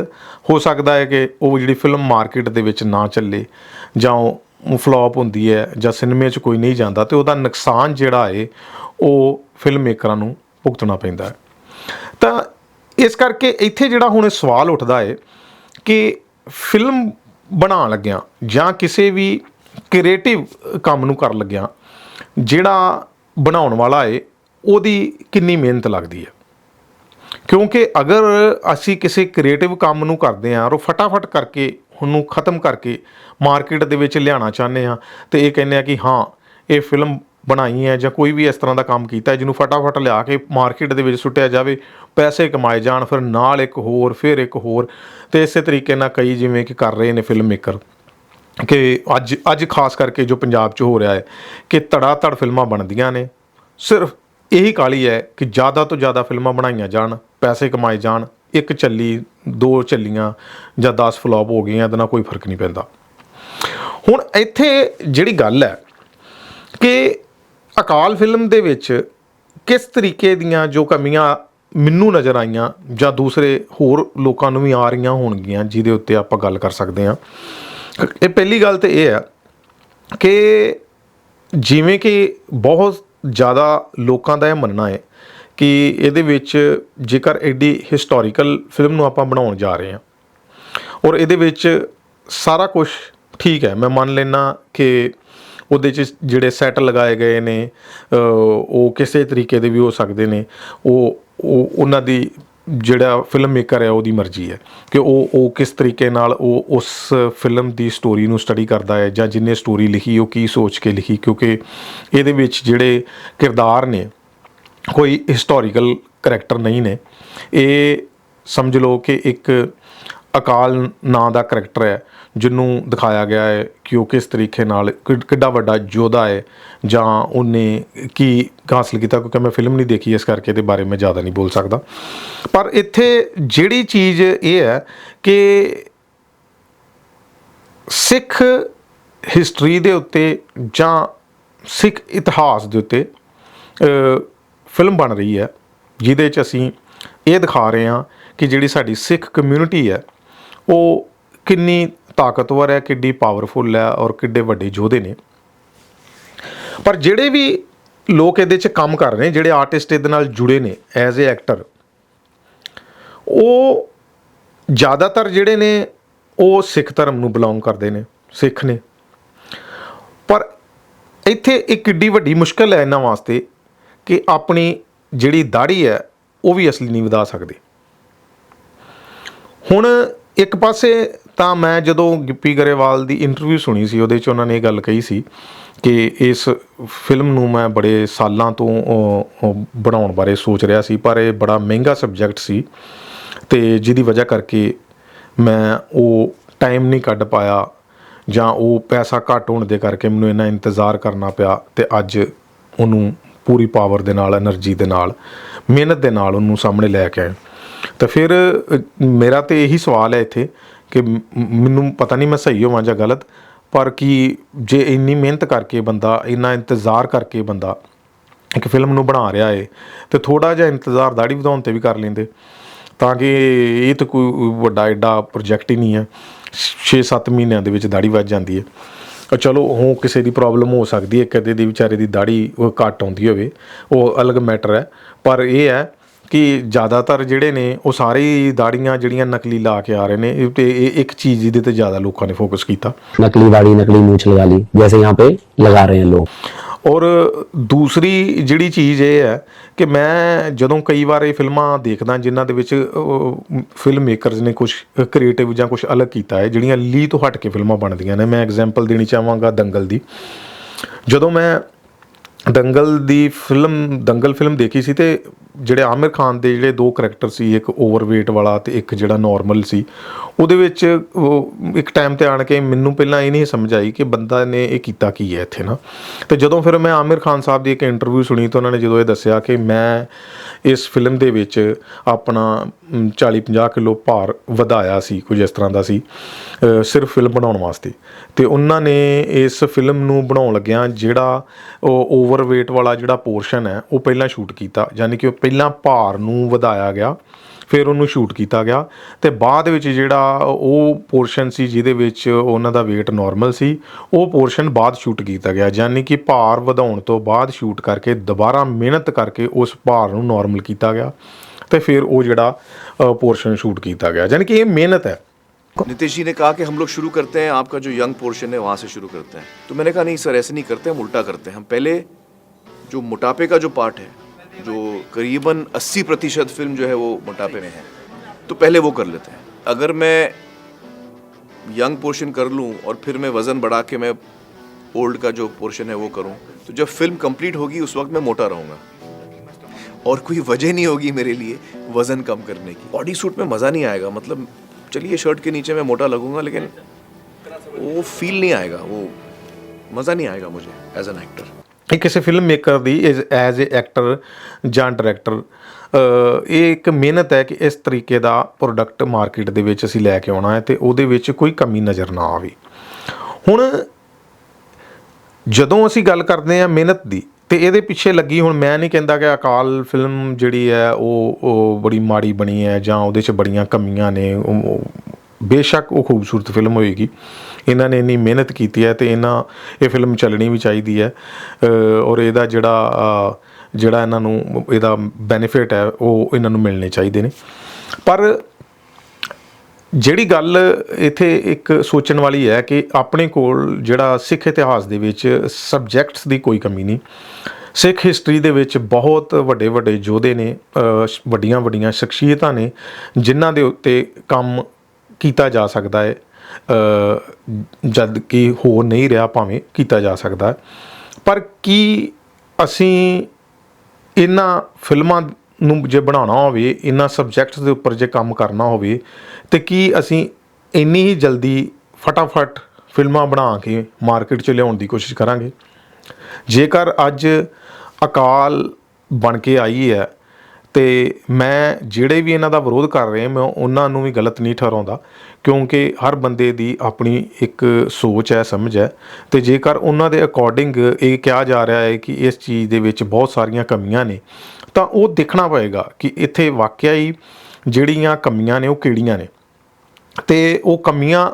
ਹੋ ਸਕਦਾ ਹੈ ਕਿ ਉਹ ਜਿਹੜੀ ਫਿਲਮ ਮਾਰਕੀਟ ਦੇ ਵਿੱਚ ਨਾ ਚੱਲੇ ਜਾਂ ਉਹ ਫਲॉप ਹੁੰਦੀ ਹੈ ਜਾਂ ਸਿਨੇਮੇ 'ਚ ਕੋਈ ਨਹੀਂ ਜਾਂਦਾ ਤੇ ਉਹਦਾ ਨੁਕਸਾਨ ਜਿਹੜਾ ਹੈ, ਉਹ ਫਿਲਮ ਮੇਕਰਾਂ ਨੂੰ ਭੁਗਤਣਾ ਪੈਂਦਾ ਹੈ। ਤਾਂ ਇਸ ਕਰਕੇ ਇੱਥੇ ਜਿਹੜਾ ਹੁਣ ਸਵਾਲ ਉੱਠਦਾ ਹੈ ਕਿ ਫਿਲਮ ਬਣਾਉਣ ਲੱਗਿਆਂ ਜਾਂ ਕਿਸੇ ਵੀ ਕ੍ਰੀਏਟਿਵ ਕੰਮ ਨੂੰ ਕਰਨ ਲੱਗਿਆਂ, ਜਿਹੜਾ ਬਣਾਉਣ ਵਾਲਾ ਹੈ ਉਹਦੀ ਕਿੰਨੀ ਮਿਹਨਤ ਲੱਗਦੀ ਹੈ। ਕਿਉਂਕਿ ਅਗਰ ਅਸੀਂ ਕਿਸੇ ਕ੍ਰੀਏਟਿਵ ਕੰਮ ਨੂੰ ਕਰਦੇ ਹਾਂ, ਔਰ ਉਹ ਫਟਾਫਟ ਕਰਕੇ ਉਹਨੂੰ ਖਤਮ ਕਰਕੇ ਮਾਰਕੀਟ ਦੇ ਵਿੱਚ ਲਿਆਉਣਾ ਚਾਹੁੰਦੇ ਹਾਂ, ਤੇ ਇਹ ਕਹਿੰਦੇ ਆ ਕਿ ਹਾਂ, ਇਹ ਫਿਲਮ ਬਣਾਈ ਹੈ ਜਾਂ ਕੋਈ ਵੀ ਇਸ ਤਰ੍ਹਾਂ ਦਾ ਕੰਮ ਕੀਤਾ ਜਿਹਨੂੰ ਫਟਾਫਟ ਲਿਆ ਕੇ ਮਾਰਕੀਟ ਦੇ ਵਿੱਚ ਸੁੱਟਿਆ ਜਾਵੇ, ਪੈਸੇ ਕਮਾਏ ਜਾਣ, ਫਿਰ ਨਾਲ ਇੱਕ ਹੋਰ, ਫਿਰ ਇੱਕ ਹੋਰ, ਤੇ ਇਸੇ ਤਰੀਕੇ ਨਾਲ ਕਈ ਜਿਵੇਂ ਕਿ ਕਰ ਰਹੇ ਨੇ ਫਿਲਮ ਮੇਕਰ ਕਿ ਅੱਜ ਅੱਜ ਖਾਸ ਕਰਕੇ ਜੋ ਪੰਜਾਬ 'ਚ ਹੋ ਰਿਹਾ ਹੈ ਕਿ ਧੜਾ ਧੜ ਫਿਲਮਾਂ ਬਣਦੀਆਂ ਨੇ। ਸਿਰਫ ਇਹੀ ਕਾਲੀ ਹੈ ਕਿ ਜ਼ਿਆਦਾ ਤੋਂ ਜ਼ਿਆਦਾ ਫਿਲਮਾਂ ਬਣਾਈਆਂ ਜਾਣ, ਪੈਸੇ ਕਮਾਏ ਜਾਣ, ਇੱਕ ਚੱਲੀ ਦੋ ਚੱਲੀਆਂ ਜਾਂ 10 ਫਲॉप ਹੋ ਗਈਆਂ, ਇਹਦੇ ਨਾਲ ਕੋਈ ਫ਼ਰਕ ਨਹੀਂ ਪੈਂਦਾ। ਹੁਣ ਇੱਥੇ ਜਿਹੜੀ ਗੱਲ ਹੈ ਕਿ ਅਕਾਲ ਫਿਲਮ ਦੇ ਵਿੱਚ ਕਿਸ ਤਰੀਕੇ ਦੀਆਂ ਜੋ ਕਮੀਆਂ ਮੈਨੂੰ ਨਜ਼ਰ ਆਈਆਂ ਜਾਂ ਦੂਸਰੇ ਹੋਰ ਲੋਕਾਂ ਨੂੰ ਵੀ ਆ ਰਹੀਆਂ ਹੋਣਗੀਆਂ, ਜਿਹਦੇ ਉੱਤੇ ਆਪਾਂ ਗੱਲ ਕਰ ਸਕਦੇ ਹਾਂ। ਇਹ ਪਹਿਲੀ ਗੱਲ ਤੇ ਇਹ ਆ ਕਿ ਜਿਵੇਂ ਕਿ ਬਹੁਤ ਜ਼ਿਆਦਾ ਲੋਕਾਂ ਦਾ ਇਹ ਮੰਨਣਾ ਹੈ ਕਿ ਇਹਦੇ ਵਿੱਚ ਜੇਕਰ ਐਡੀ ਹਿਸਟੋਰੀਕਲ ਫਿਲਮ ਨੂੰ ਆਪਾਂ ਬਣਾਉਣ ਜਾ ਰਹੇ ਹਾਂ ਔਰ ਇਹਦੇ ਵਿੱਚ ਸਾਰਾ ਕੁਝ ਠੀਕ ਹੈ, ਮੈਂ ਮੰਨ ਲੈਣਾ ਕਿ ਉਹਦੇ 'ਚ ਜਿਹੜੇ ਸੈਟ ਲਗਾਏ ਗਏ ਨੇ ਉਹ ਕਿਸੇ ਤਰੀਕੇ ਦੇ ਵੀ ਹੋ ਸਕਦੇ ਨੇ ਉਹ ਉਹਨਾਂ ਦੀ ਜਿਹੜਾ ਫਿਲਮ ਮੇਕਰ ਹੈ, ਉਹਦੀ ਮਰਜ਼ੀ ਹੈ ਕਿ ਉਹ ਉਹ ਕਿਸ ਤਰੀਕੇ ਨਾਲ ਉਹ ਉਸ ਫਿਲਮ ਦੀ ਸਟੋਰੀ ਨੂੰ ਸਟੱਡੀ ਕਰਦਾ ਹੈ ਜਾਂ ਜਿੰਨੇ ਸਟੋਰੀ ਲਿਖੀ, ਉਹ ਕੀ ਸੋਚ ਕੇ ਲਿਖੀ, ਕਿਉਂਕਿ ਇਹਦੇ ਵਿੱਚ ਜਿਹੜੇ ਕਿਰਦਾਰ ਨੇ, ਕੋਈ ਹਿਸਟੋਰੀਕਲ ਕਰੈਕਟਰ ਨਹੀਂ ਨੇ। ਇਹ ਸਮਝ ਲਓ ਕਿ ਇੱਕ ਅਕਾਲ ਨਾਂ ਦਾ ਕਰੈਕਟਰ ਹੈ, ਜਿਹਨੂੰ ਦਿਖਾਇਆ ਗਿਆ ਹੈ ਕਿ ਉਹ ਕਿਸ ਤਰੀਕੇ ਨਾਲ ਕਿ- ਕਿੱਡਾ ਵੱਡਾ ਯੋਧਾ ਹੈ, ਜਾਂ ਉਹਨੇ ਕੀ ਹਾਸਲ ਕੀਤਾ, ਕਿਉਂਕਿ ਮੈਂ ਫਿਲਮ ਨਹੀਂ ਦੇਖੀ ਇਸ ਕਰਕੇ ਇਹਦੇ ਬਾਰੇ ਮੈਂ ਜ਼ਿਆਦਾ ਨਹੀਂ ਬੋਲ ਸਕਦਾ। ਪਰ ਇੱਥੇ ਜਿਹੜੀ ਚੀਜ਼ ਇਹ ਹੈ ਕਿ ਸਿੱਖ ਹਿਸਟਰੀ ਦੇ ਉੱਤੇ ਜਾਂ ਸਿੱਖ ਇਤਿਹਾਸ ਦੇ ਉੱਤੇ ਫਿਲਮ ਬਣ ਰਹੀ ਹੈ, ਜਿਹਦੇ 'ਚ ਅਸੀਂ ਇਹ ਦਿਖਾ ਰਹੇ ਹਾਂ ਕਿ ਜਿਹੜੀ ਸਾਡੀ ਸਿੱਖ ਕਮਿਊਨਿਟੀ ਹੈ ਉਹ ਕਿੰਨੀ ਤਾਕਤਵਰ ਹੈ, ਕਿੱਡੀ ਪਾਵਰਫੁਲ ਹੈ ਔਰ ਕਿੱਡੇ ਵੱਡੇ ਯੋਧੇ ਨੇ। ਪਰ ਜਿਹੜੇ ਵੀ ਲੋਕ ਇਹਦੇ 'ਚ ਕੰਮ ਕਰ ਰਹੇ ਨੇ, ਜਿਹੜੇ ਆਰਟਿਸਟ ਇਹਦੇ ਨਾਲ ਜੁੜੇ ਨੇ ਐਜ਼ ਅ ਐਕਟਰ ਉਹ ਜ਼ਿਆਦਾਤਰ ਜਿਹੜੇ ਨੇ ਉਹ ਸਿੱਖ ਧਰਮ ਨੂੰ ਬਿਲੋਂਗ ਕਰਦੇ ਨੇ, ਸਿੱਖ ਨੇ। ਪਰ ਇੱਥੇ ਇੱਕ ਕਿੱਡੀ ਵੱਡੀ ਮੁਸ਼ਕਲ ਹੈ ਇਹਨਾਂ ਵਾਸਤੇ ਕਿ ਆਪਣੀ ਜਿਹੜੀ ਦਾੜੀ ਹੈ, ਉਹ ਵੀ ਅਸਲੀ ਨਹੀਂ ਵਧਾ ਸਕਦੇ। ਹੁਣ ਇੱਕ ਪਾਸੇ ਤਾਂ ਮੈਂ ਜਦੋਂ ਗਿੱਪੀ ਗਰੇਵਾਲ ਦੀ ਇੰਟਰਵਿਊ ਸੁਣੀ ਸੀ, ਉਹਦੇ 'ਚ ਉਹਨਾਂ ਨੇ ਇਹ ਗੱਲ ਕਹੀ ਸੀ ਕਿ ਇਸ ਫਿਲਮ ਨੂੰ ਮੈਂ ਬੜੇ ਸਾਲਾਂ ਤੋਂ ਬਣਾਉਣ ਬਾਰੇ ਸੋਚ ਰਿਹਾ ਸੀ, ਪਰ ਇਹ ਬੜਾ ਮਹਿੰਗਾ ਸਬਜੈਕਟ ਸੀ ਤੇ ਜਿਹਦੀ ਵਜ੍ਹਾ ਕਰਕੇ ਮੈਂ ਉਹ ਟਾਈਮ ਨਹੀਂ ਕੱਢ ਪਾਇਆ ਜਾਂ ਉਹ ਪੈਸਾ ਘੱਟ ਹੋਣ ਦੇ ਕਰਕੇ ਮੈਨੂੰ ਇਹਨਾਂ ਇੰਤਜ਼ਾਰ ਕਰਨਾ ਪਿਆ ਤੇ ਅੱਜ ਉਹਨੂੰ ਪੂਰੀ ਪਾਵਰ ਦੇ ਨਾਲ એનર્ਜੀ ਦੇ ਨਾਲ, ਮਿਹਨਤ ਦੇ ਨਾਲ ਉਹਨੂੰ ਸਾਹਮਣੇ ਲੈ ਕੇ ਆਇਆ ਤਾਂ ਫਿਰ ਮੇਰਾ ਤੇ ਇਹੀ ਸਵਾਲ ਹੈ ਇੱਥੇ ਕਿ ਮੈਨੂੰ ਪਤਾ ਨਹੀਂ ਮੈਂ ਸਹੀ ਹੋਵਾਂ ਜਾਂ ਗਲਤ, ਪਰ ਕਿ ਜੇ ਇੰਨੀ ਮਿਹਨਤ ਕਰਕੇ ਬੰਦਾ, ਇੰਨਾ ਇੰਤਜ਼ਾਰ ਕਰਕੇ ਬੰਦਾ ਇੱਕ ਫਿਲਮ ਨੂੰ ਬਣਾ ਰਿਹਾ ਏ, ਤੇ ਥੋੜਾ ਜਿਹਾ ਇੰਤਜ਼ਾਰ ਦਾੜੀ ਵਧਾਉਣ ਤੇ ਵੀ ਕਰ ਲੈਂਦੇ, ਤਾਂ ਕਿ ਇਹ ਤਾਂ ਕੋਈ ਵੱਡਾ ਐਡਾ ਪ੍ਰੋਜੈਕਟ ਹੀ ਨਹੀਂ ਹੈ। 6-7 ਮਹੀਨਿਆਂ ਦੇ ਵਿੱਚ ਦਾੜੀ ਵੱਜ ਜਾਂਦੀ ਹੈ। ਉਹ ਚਲੋ ਉਹ ਕਿਸੇ ਦੀ ਪ੍ਰੋਬਲਮ ਹੋ ਸਕਦੀ ਹੈ, ਕਦੇ ਦੀ ਵਿਚਾਰੇ ਦੀ ਦਾੜੀ ਉਹ ਘੱਟ ਆਉਂਦੀ ਹੋਵੇ, ਉਹ ਅਲੱਗ ਮੈਟਰ ਹੈ, ਪਰ ਇਹ ਹੈ ਕਿ ਜ਼ਿਆਦਾਤਰ ਜਿਹੜੇ ਨੇ ਉਹ ਸਾਰੇ ਹੀ ਦਾੜੀਆਂ ਜਿਹੜੀਆਂ ਨਕਲੀ ਲਾ ਕੇ ਆ ਰਹੇ ਨੇ ਇਹ ਤੇ ਇਹ ਇੱਕ ਚੀਜ਼ ਜਿਹਦੇ ਤੇ ਜ਼ਿਆਦਾ ਲੋਕਾਂ ਨੇ ਫੋਕਸ ਕੀਤਾ नकली दाढ़ी नकली मूछ लगा ली जैसे यहाँ पे लगा रहे हैं लोग ਔਰ ਦੂਸਰੀ ਜਿਹੜੀ ਚੀਜ਼ ਇਹ ਹੈ ਕਿ ਮੈਂ ਜਦੋਂ ਕਈ ਵਾਰ ਇਹ ਫਿਲਮਾਂ ਦੇਖਦਾ ਜਿਨ੍ਹਾਂ ਦੇ ਵਿੱਚ ਫਿਲਮ ਮੇਕਰਸ ਨੇ ਕੁਝ ਕ੍ਰੀਏਟਿਵ ਜਾਂ ਕੁਝ ਅਲੱਗ ਕੀਤਾ ਹੈ ਜਿਹੜੀਆਂ ਲੀ ਤੋਂ ਹਟ ਕੇ ਫਿਲਮਾਂ ਬਣਦੀਆਂ ਨੇ ਮੈਂ ਐਗਜ਼ਾਮਪਲ ਦੇਣੀ ਚਾਹਾਂਗਾ ਦੰਗਲ ਦੀ ਜਦੋਂ ਮੈਂ ਦੰਗਲ ਦੀ ਫਿਲਮ ਦੰਗਲ ਫਿਲਮ ਦੇਖੀ ਸੀ ਤੇ ਜਿਹੜੇ ਆਮਿਰ ਖਾਨ ਦੇ ਜਿਹੜੇ ਦੋ ਕਰੈਕਟਰ ਸੀ, ਇੱਕ ਓਵਰਵੇਟ ਵਾਲਾ ਤੇ ਇੱਕ ਜਿਹੜਾ ਨਾਰਮਲ ਸੀ, ਉਹਦੇ ਵਿੱਚ ਉਹ ਇੱਕ ਟਾਈਮ ਤੇ ਆਣ ਕੇ ਮੈਨੂੰ ਪਹਿਲਾਂ ਇਹ ਨਹੀਂ ਸਮਝ ਆਈ ਕਿ ਬੰਦਾ ਨੇ ਇਹ ਕੀਤਾ ਕੀ ਹੈ ਇੱਥੇ ਨਾ। ਤੇ ਜਦੋਂ ਫਿਰ ਮੈਂ ਆਮਿਰ ਖਾਨ ਸਾਹਿਬ ਦੀ ਇੱਕ ਇੰਟਰਵਿਊ ਸੁਣੀ ਤਾਂ ਉਹਨਾਂ ਨੇ ਜਦੋਂ ਇਹ ਦੱਸਿਆ ਕਿ ਮੈਂ ਇਸ ਫਿਲਮ ਦੇ ਵਿੱਚ ਆਪਣਾ 40-50 ਕਿਲੋ ਭਾਰ ਵਧਾਇਆ ਸੀ, ਕੁਝ ਇਸ ਤਰ੍ਹਾਂ ਦਾ ਸੀ ਸਿਰਫ ਫਿਲਮ ਬਣਾਉਣ ਵਾਸਤੇ। ਤੇ ਉਹਨਾਂ ਨੇ ਇਸ ਫਿਲਮ ਨੂੰ ਬਣਾਉਣ ਲੱਗਿਆਂ ਜਿਹੜਾ ਉਹ ਓਵਰਵੇਟ ਵਾਲਾ ਜਿਹੜਾ ਪੋਰਸ਼ਨ ਹੈ, ਉਹ ਪਹਿਲਾਂ ਸ਼ੂਟ ਕੀਤਾ, ਯਾਨੀ ਕਿ ਉਹ ਪਹਿਲਾਂ ਭਾਰ ਨੂੰ ਵਧਾਇਆ ਗਿਆ ਫਿਰ ਉਹਨੂੰ ਸ਼ੂਟ ਕੀਤਾ ਗਿਆ ਤੇ ਬਾਅਦ ਵਿੱਚ ਜਿਹੜਾ ਉਹ ਪੋਰਸ਼ਨ ਸੀ ਜਿਹਦੇ ਵਿੱਚ ਉਹਨਾਂ ਦਾ weight ਨਾਰਮਲ ਸੀ ਉਹ ਪੋਰਸ਼ਨ ਬਾਅਦ ਸ਼ੂਟ ਕੀਤਾ ਗਿਆ ਯਾਨੀ ਕਿ ਭਾਰ ਵਧਾਉਣ ਤੋਂ ਬਾਅਦ ਸ਼ੂਟ ਕਰਕੇ ਦੁਬਾਰਾ ਮਿਹਨਤ ਕਰਕੇ ਉਸ ਭਾਰ ਨੂੰ ਨਾਰਮਲ ਕੀਤਾ ਗਿਆ ਤੇ ਫਿਰ ਉਹ ਜਿਹੜਾ ਪੋਰਸ਼ਨ ਸ਼ੂਟ ਕੀਤਾ ਗਿਆ ਯਾਨੀ ਕਿ ਇਹ ਮਿਹਨਤ ਹੈ नीतीश जी ने कहा कि हम लोग शुरू करते हैं आपका जो यंग पोर्शन है वहाँ से शुरू करते हैं तो मैंने कहा नहीं सर ऐसे नहीं करते हम उल्टा करते हैं हम पहले जो मोटापे का जो पार्ट है जो करीबन 80 प्रतिशत फ़िल्म जो है वो मोटापे में है। तो पहले वो कर लेते हैं। अगर मैं यंग पोर्शन कर लूँ और फिर मैं वज़न बढ़ा के मैं ओल्ड का जो पोर्शन है वो करूँ तो जब फ़िल्म कंप्लीट होगी, उस वक्त मैं मोटा रहूँगा। और कोई वजह नहीं होगी मेरे लिए वज़न कम करने की। बॉडी सूट में मज़ा नहीं आएगा मतलब चलिए शर्ट के नीचे मैं मोटा लगूँगा, लेकिन वो फील नहीं आएगा, वो मज़ा नहीं आएगा मुझे एज एन एक्टर ਇਹ ਕਿਸੇ ਫਿਲਮ ਮੇਕਰ ਦੀ ਐਜ਼ ਅ ਐਕਟਰ ਜਾਂ ਡਾਇਰੈਕਟਰ ਇਹ ਇੱਕ ਮਿਹਨਤ ਹੈ ਕਿ ਇਸ ਤਰੀਕੇ ਦਾ ਪ੍ਰੋਡਕਟ ਮਾਰਕੀਟ ਦੇ ਵਿੱਚ ਅਸੀਂ ਲੈ ਕੇ ਆਉਣਾ ਹੈ ਤੇ ਉਹਦੇ ਵਿੱਚ ਕੋਈ ਕਮੀ ਨਜ਼ਰ ਨਾ ਆਵੇ। ਹੁਣ ਜਦੋਂ ਅਸੀਂ ਗੱਲ ਕਰਦੇ ਹਾਂ ਮਿਹਨਤ ਦੀ, ਤੇ ਇਹਦੇ ਪਿੱਛੇ ਲੱਗੀ ਹੁਣ ਮੈਂ ਨਹੀਂ ਕਹਿੰਦਾ ਕਿ ਅਕਾਲ ਫਿਲਮ ਜਿਹੜੀ ਹੈ ਉਹ ਉਹ ਬੜੀ ਮਾੜੀ ਬਣੀ ਹੈ ਜਾਂ ਉਹਦੇ 'ਚ ਬੜੀਆਂ ਕਮੀਆਂ ਨੇ ਬੇਸ਼ੱਕ ਉਹ ਖੂਬਸੂਰਤ ਫਿਲਮ ਹੋਏਗੀ। ਇਹਨਾਂ ਨੇ ਇੰਨੀ ਮਿਹਨਤ ਕੀਤੀ ਹੈ ਤੇ ਇਹਨਾਂ, ਇਹ ਫਿਲਮ ਚੱਲਣੀ ਵੀ ਚਾਹੀਦੀ ਹੈ। ਔਰ ਇਹਦਾ ਜਿਹੜਾ ਜਿਹੜਾ ਇਹਨਾਂ ਨੂੰ, ਇਹਦਾ ਬੈਨੀਫਿਟ ਹੈ, ਉਹ ਇਹਨਾਂ ਨੂੰ ਮਿਲਣੇ ਚਾਹੀਦੇ ਨੇ। ਪਰ ਜਿਹੜੀ ਗੱਲ ਇੱਥੇ ਇੱਕ ਸੋਚਣ ਵਾਲੀ ਹੈ ਕਿ ਆਪਣੇ ਕੋਲ ਜਿਹੜਾ ਸਿੱਖ ਇਤਿਹਾਸ ਦੇ ਵਿੱਚ ਸਬਜੈਕਟਸ ਦੀ ਕੋਈ ਕਮੀ ਨਹੀਂ, ਸਿੱਖ ਹਿਸਟਰੀ ਦੇ ਵਿੱਚ ਬਹੁਤ ਵੱਡੇ ਵੱਡੇ ਯੋਧੇ ਨੇ ਵੱਡੀਆਂ ਵੱਡੀਆਂ ਸ਼ਖਸੀਅਤਾਂ ਨੇ, ਜਿਨ੍ਹਾਂ ਦੇ ਉੱਤੇ ਕੰਮ ਕੀਤਾ ਜਾ ਸਕਦਾ ਹੈ। ਜਦ ਕਿ ਹੋ ਨਹੀਂ ਰਿਹਾ ਭਾਵੇਂ ਕੀਤਾ ਜਾ ਸਕਦਾ। ਪਰ ਕੀ ਅਸੀਂ ਇਹਨਾਂ ਫਿਲਮਾਂ ਨੂੰ ਜੇ ਬਣਾਉਣਾ ਹੋਵੇ, ਇਹਨਾਂ ਸਬਜੈਕਟਸ ਦੇ ਉੱਪਰ ਜੇ ਕੰਮ ਕਰਨਾ ਹੋਵੇ, ਤੇ ਕੀ ਅਸੀਂ ਇੰਨੀ ਹੀ ਜਲਦੀ ਫਟਾਫਟ ਫਿਲਮਾਂ ਬਣਾ ਕੇ ਮਾਰਕੀਟ 'ਚ ਲਿਆਉਣ ਦੀ ਕੋਸ਼ਿਸ਼ ਕਰਾਂਗੇ? ਜੇਕਰ ਅੱਜ ਅਕਾਲ ਬਣ ਕੇ ਆਈ ਹੈ, ਤੇ ਮੈਂ ਜਿਹੜੇ ਵੀ ਇਹਨਾਂ ਦਾ ਵਿਰੋਧ ਕਰ ਰਹੇ, ਮੈਂ ਉਹਨਾਂ ਨੂੰ ਵੀ ਗਲਤ ਨਹੀਂ ਠਹਿਰਾਉਂਦਾ। ਕਿਉਂਕਿ ਹਰ ਬੰਦੇ ਦੀ ਆਪਣੀ ਇੱਕ ਸੋਚ ਹੈ, ਸਮਝ ਹੈ ਤੇ ਜੇਕਰ ਉਹਨਾਂ ਦੇ ਅਕੋਰਡਿੰਗ ਇਹ ਕਿਹਾ ਜਾ ਰਿਹਾ ਹੈ ਕਿ ਇਸ ਚੀਜ਼ ਦੇ ਵਿੱਚ ਬਹੁਤ ਸਾਰੀਆਂ ਕਮੀਆਂ ਨੇ, ਤਾਂ ਉਹ ਦੇਖਣਾ ਪਏਗਾ ਕਿ ਇੱਥੇ ਵਾਕਿਆ ਹੀ ਜਿਹੜੀਆਂ ਕਮੀਆਂ ਨੇ ਉਹ ਕਿਹੜੀਆਂ ਨੇ ਤੇ ਉਹ ਕਮੀਆਂ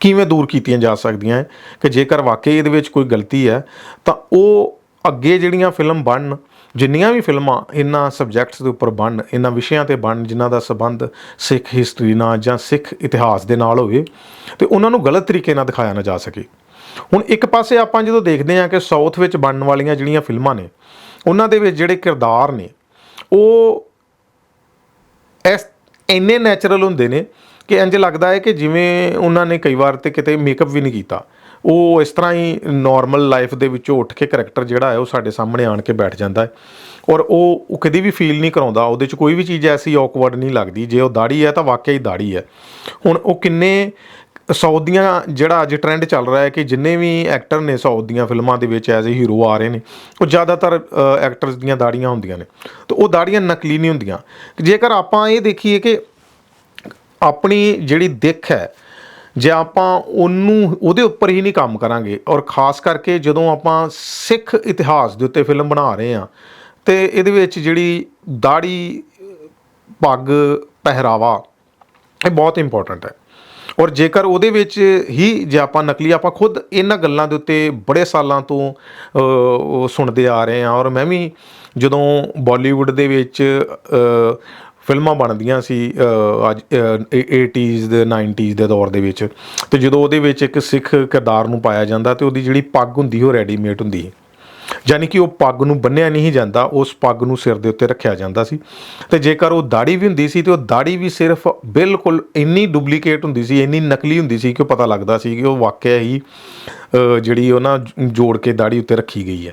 ਕਿਵੇਂ ਦੂਰ ਕੀਤੀਆਂ ਜਾ ਸਕਦੀਆਂ ਹੈ ਕਿ ਜੇਕਰ ਵਾਕਈ ਇਹਦੇ ਵਿੱਚ ਕੋਈ ਗਲਤੀ ਹੈ, ਤਾਂ ਉਹ ਅੱਗੇ ਜਿਹੜੀਆਂ ਫਿਲਮ ਬਣਨ ਜਿੰਨੀਆਂ ਵੀ ਫਿਲਮਾਂ ਇਹਨਾਂ ਸਬਜੈਕਟਸ ਦੇ ਉੱਪਰ ਬਣਨ, ਇਹਨਾਂ ਵਿਸ਼ਿਆਂ ਤੇ ਬਣਨ, ਜਿਨ੍ਹਾਂ ਦਾ ਸਬੰਧ ਸਿੱਖ ਹਿਸਟਰੀ ਨਾਲ ਜਾਂ ਸਿੱਖ ਇਤਿਹਾਸ ਦੇ ਨਾਲ ਹੋਵੇ, ਤੇ ਉਹਨਾਂ ਨੂੰ ਗਲਤ ਤਰੀਕੇ ਨਾਲ ਦਿਖਾਇਆ ਨਾ ਜਾ ਸਕੇ। ਹੁਣ ਇੱਕ ਪਾਸੇ ਆਪਾਂ ਜਦੋਂ ਦੇਖਦੇ ਹਾਂ ਕਿ ਸਾਊਥ ਵਿੱਚ ਬਣਨ ਵਾਲੀਆਂ ਜਿਹੜੀਆਂ ਫਿਲਮਾਂ ਨੇ, ਉਹਨਾਂ ਦੇ ਵਿੱਚ ਜਿਹੜੇ ਕਿਰਦਾਰ ਨੇ, ਉਹ ਇਸ ਇੰਨੇ ਨੈਚੁਰਲ ਹੁੰਦੇ ਨੇ ਕਿ ਇੰਜ ਲੱਗਦਾ ਹੈ ਕਿ ਜਿਵੇਂ ਉਹਨਾਂ ਨੇ ਕਈ ਵਾਰ ਤੇ ਕਿਤੇ ਮੇਕਅਪ ਵੀ ਨਹੀਂ ਕੀਤਾ। ਉਹ ਇਸ ਤਰ੍ਹਾਂ ਹੀ ਨਾਰਮਲ ਲਾਈਫ ਦੇ ਵਿੱਚੋਂ ਉੱਠ ਕੇ ਕਰੈਕਟਰ ਜਿਹੜਾ ਹੈ ਉਹ ਸਾਡੇ ਸਾਹਮਣੇ ਆਣ ਕੇ ਬੈਠ ਜਾਂਦਾ ਹੈ। ਔਰ ਉਹ ਉਹ ਕਦੀ ਵੀ ਫੀਲ ਨਹੀਂ ਕਰਾਉਂਦਾ। ਉਹਦੇ 'ਚ ਕੋਈ ਵੀ ਚੀਜ਼ ਐਸੀ ਔਕਵਰਡ ਨਹੀਂ ਲੱਗਦੀ। ਜੇ ਉਹ ਦਾੜੀ ਹੈ ਤਾਂ ਵਾਕਿਆ ਹੀ ਦਾੜੀ ਹੈ। ਹੁਣ ਉਹ ਕਿੰਨੇ ਸਾਊਥ ਦੀਆਂ ਜਿਹੜਾ ਅੱਜ ਟ੍ਰੈਂਡ ਚੱਲ ਰਿਹਾ ਹੈ ਕਿ ਜਿੰਨੇ ਵੀ ਐਕਟਰ ਨੇ ਸਾਊਥ ਦੀਆਂ ਫਿਲਮਾਂ ਦੇ ਵਿੱਚ ਐਜ਼ ਅ ਹੀਰੋ ਆ ਰਹੇ ਨੇ, ਉਹ ਜ਼ਿਆਦਾਤਰ ਐਕਟਰਸ ਦੀਆਂ ਦਾੜੀਆਂ ਹੁੰਦੀਆਂ ਨੇ। ਤੇ ਉਹ ਦਾੜੀਆਂ ਨਕਲੀ ਨਹੀਂ ਹੁੰਦੀਆਂ। ਜੇਕਰ ਆਪਾਂ ਇਹ ਦੇਖੀਏ ਕਿ ਆਪਣੀ ਜਿਹੜੀ ਦਿੱਖ ਹੈ ਜੇ ਆਪਾਂ ਉਹਨੂੰ, ਉਹਦੇ ਉੱਪਰ ਹੀ ਨਹੀਂ ਕੰਮ ਕਰਾਂਗੇ, ਔਰ ਖਾਸ ਕਰਕੇ ਜਦੋਂ ਆਪਾਂ ਸਿੱਖ ਇਤਿਹਾਸ ਦੇ ਉੱਤੇ ਫਿਲਮ ਬਣਾ ਰਹੇ ਹਾਂ, ਤੇ ਇਹਦੇ ਵਿੱਚ ਜਿਹੜੀ ਦਾੜੀ ਪੱਗ, ਪਹਿਰਾਵਾ, ਇਹ ਬਹੁਤ ਇੰਪੋਰਟੈਂਟ ਹੈ। ਔਰ ਜੇਕਰ ਉਹਦੇ ਵਿੱਚ ਹੀ ਜੇ ਆਪਾਂ ਨਕਲੀ, ਆਪਾਂ ਖੁਦ ਇਹਨਾਂ ਗੱਲਾਂ ਦੇ ਉੱਤੇ ਬੜੇ ਸਾਲਾਂ ਤੋਂ ਸੁਣਦੇ ਆ ਰਹੇ ਹਾਂ, ਔਰ ਮੈਂ ਵੀ ਜਦੋਂ ਬਾਲੀਵੁੱਡ ਦੇ ਵਿੱਚ ਫਿਲਮਾਂ ਬਣਦੀਆਂ ਸੀ ਅੱਜ ਅ, 80s ਦੇ 90s ਦੇ ਦੌਰ ਦੇ ਵਿੱਚ। ਤੇ ਜਦੋਂ ਉਹਦੇ ਵਿੱਚ ਇੱਕ ਸਿੱਖ ਕਿਰਦਾਰ ਨੂੰ ਪਾਇਆ ਜਾਂਦਾ ਤੇ ਉਹਦੀ ਜਿਹੜੀ ਪੱਗ ਹੁੰਦੀ ਉਹ ਰੈਡੀਮੇਡ ਹੁੰਦੀ ਸੀ। ਯਾਨੀ ਕਿ ਉਹ ਪੱਗ ਨੂੰ ਬੰਨਿਆ ਨਹੀਂ ਜਾਂਦਾ ਉਸ ਪੱਗ ਨੂੰ ਸਿਰ ਦੇ ਉੱਤੇ ਰੱਖਿਆ ਜਾਂਦਾ ਸੀ। ਤੇ ਜੇਕਰ ਉਹ ਦਾੜੀ ਵੀ ਹੁੰਦੀ ਸੀ ਤੇ ਉਹ ਦਾੜੀ ਵੀ ਸਿਰਫ ਬਿਲਕੁਲ ਇੰਨੀ ਡੁਪਲੀਕੇਟ ਹੁੰਦੀ ਸੀ ਇੰਨੀ ਨਕਲੀ ਹੁੰਦੀ ਸੀ ਕਿ ਉਹ ਪਤਾ ਲੱਗਦਾ ਸੀ ਕਿ ਉਹ ਵਾਕਿਆ ਹੀ ਜਿਹੜੀ ਉਹ ਨਾ ਜੋੜ ਕੇ ਦਾੜੀ ਉੱਤੇ ਰੱਖੀ ਗਈ ਹੈ।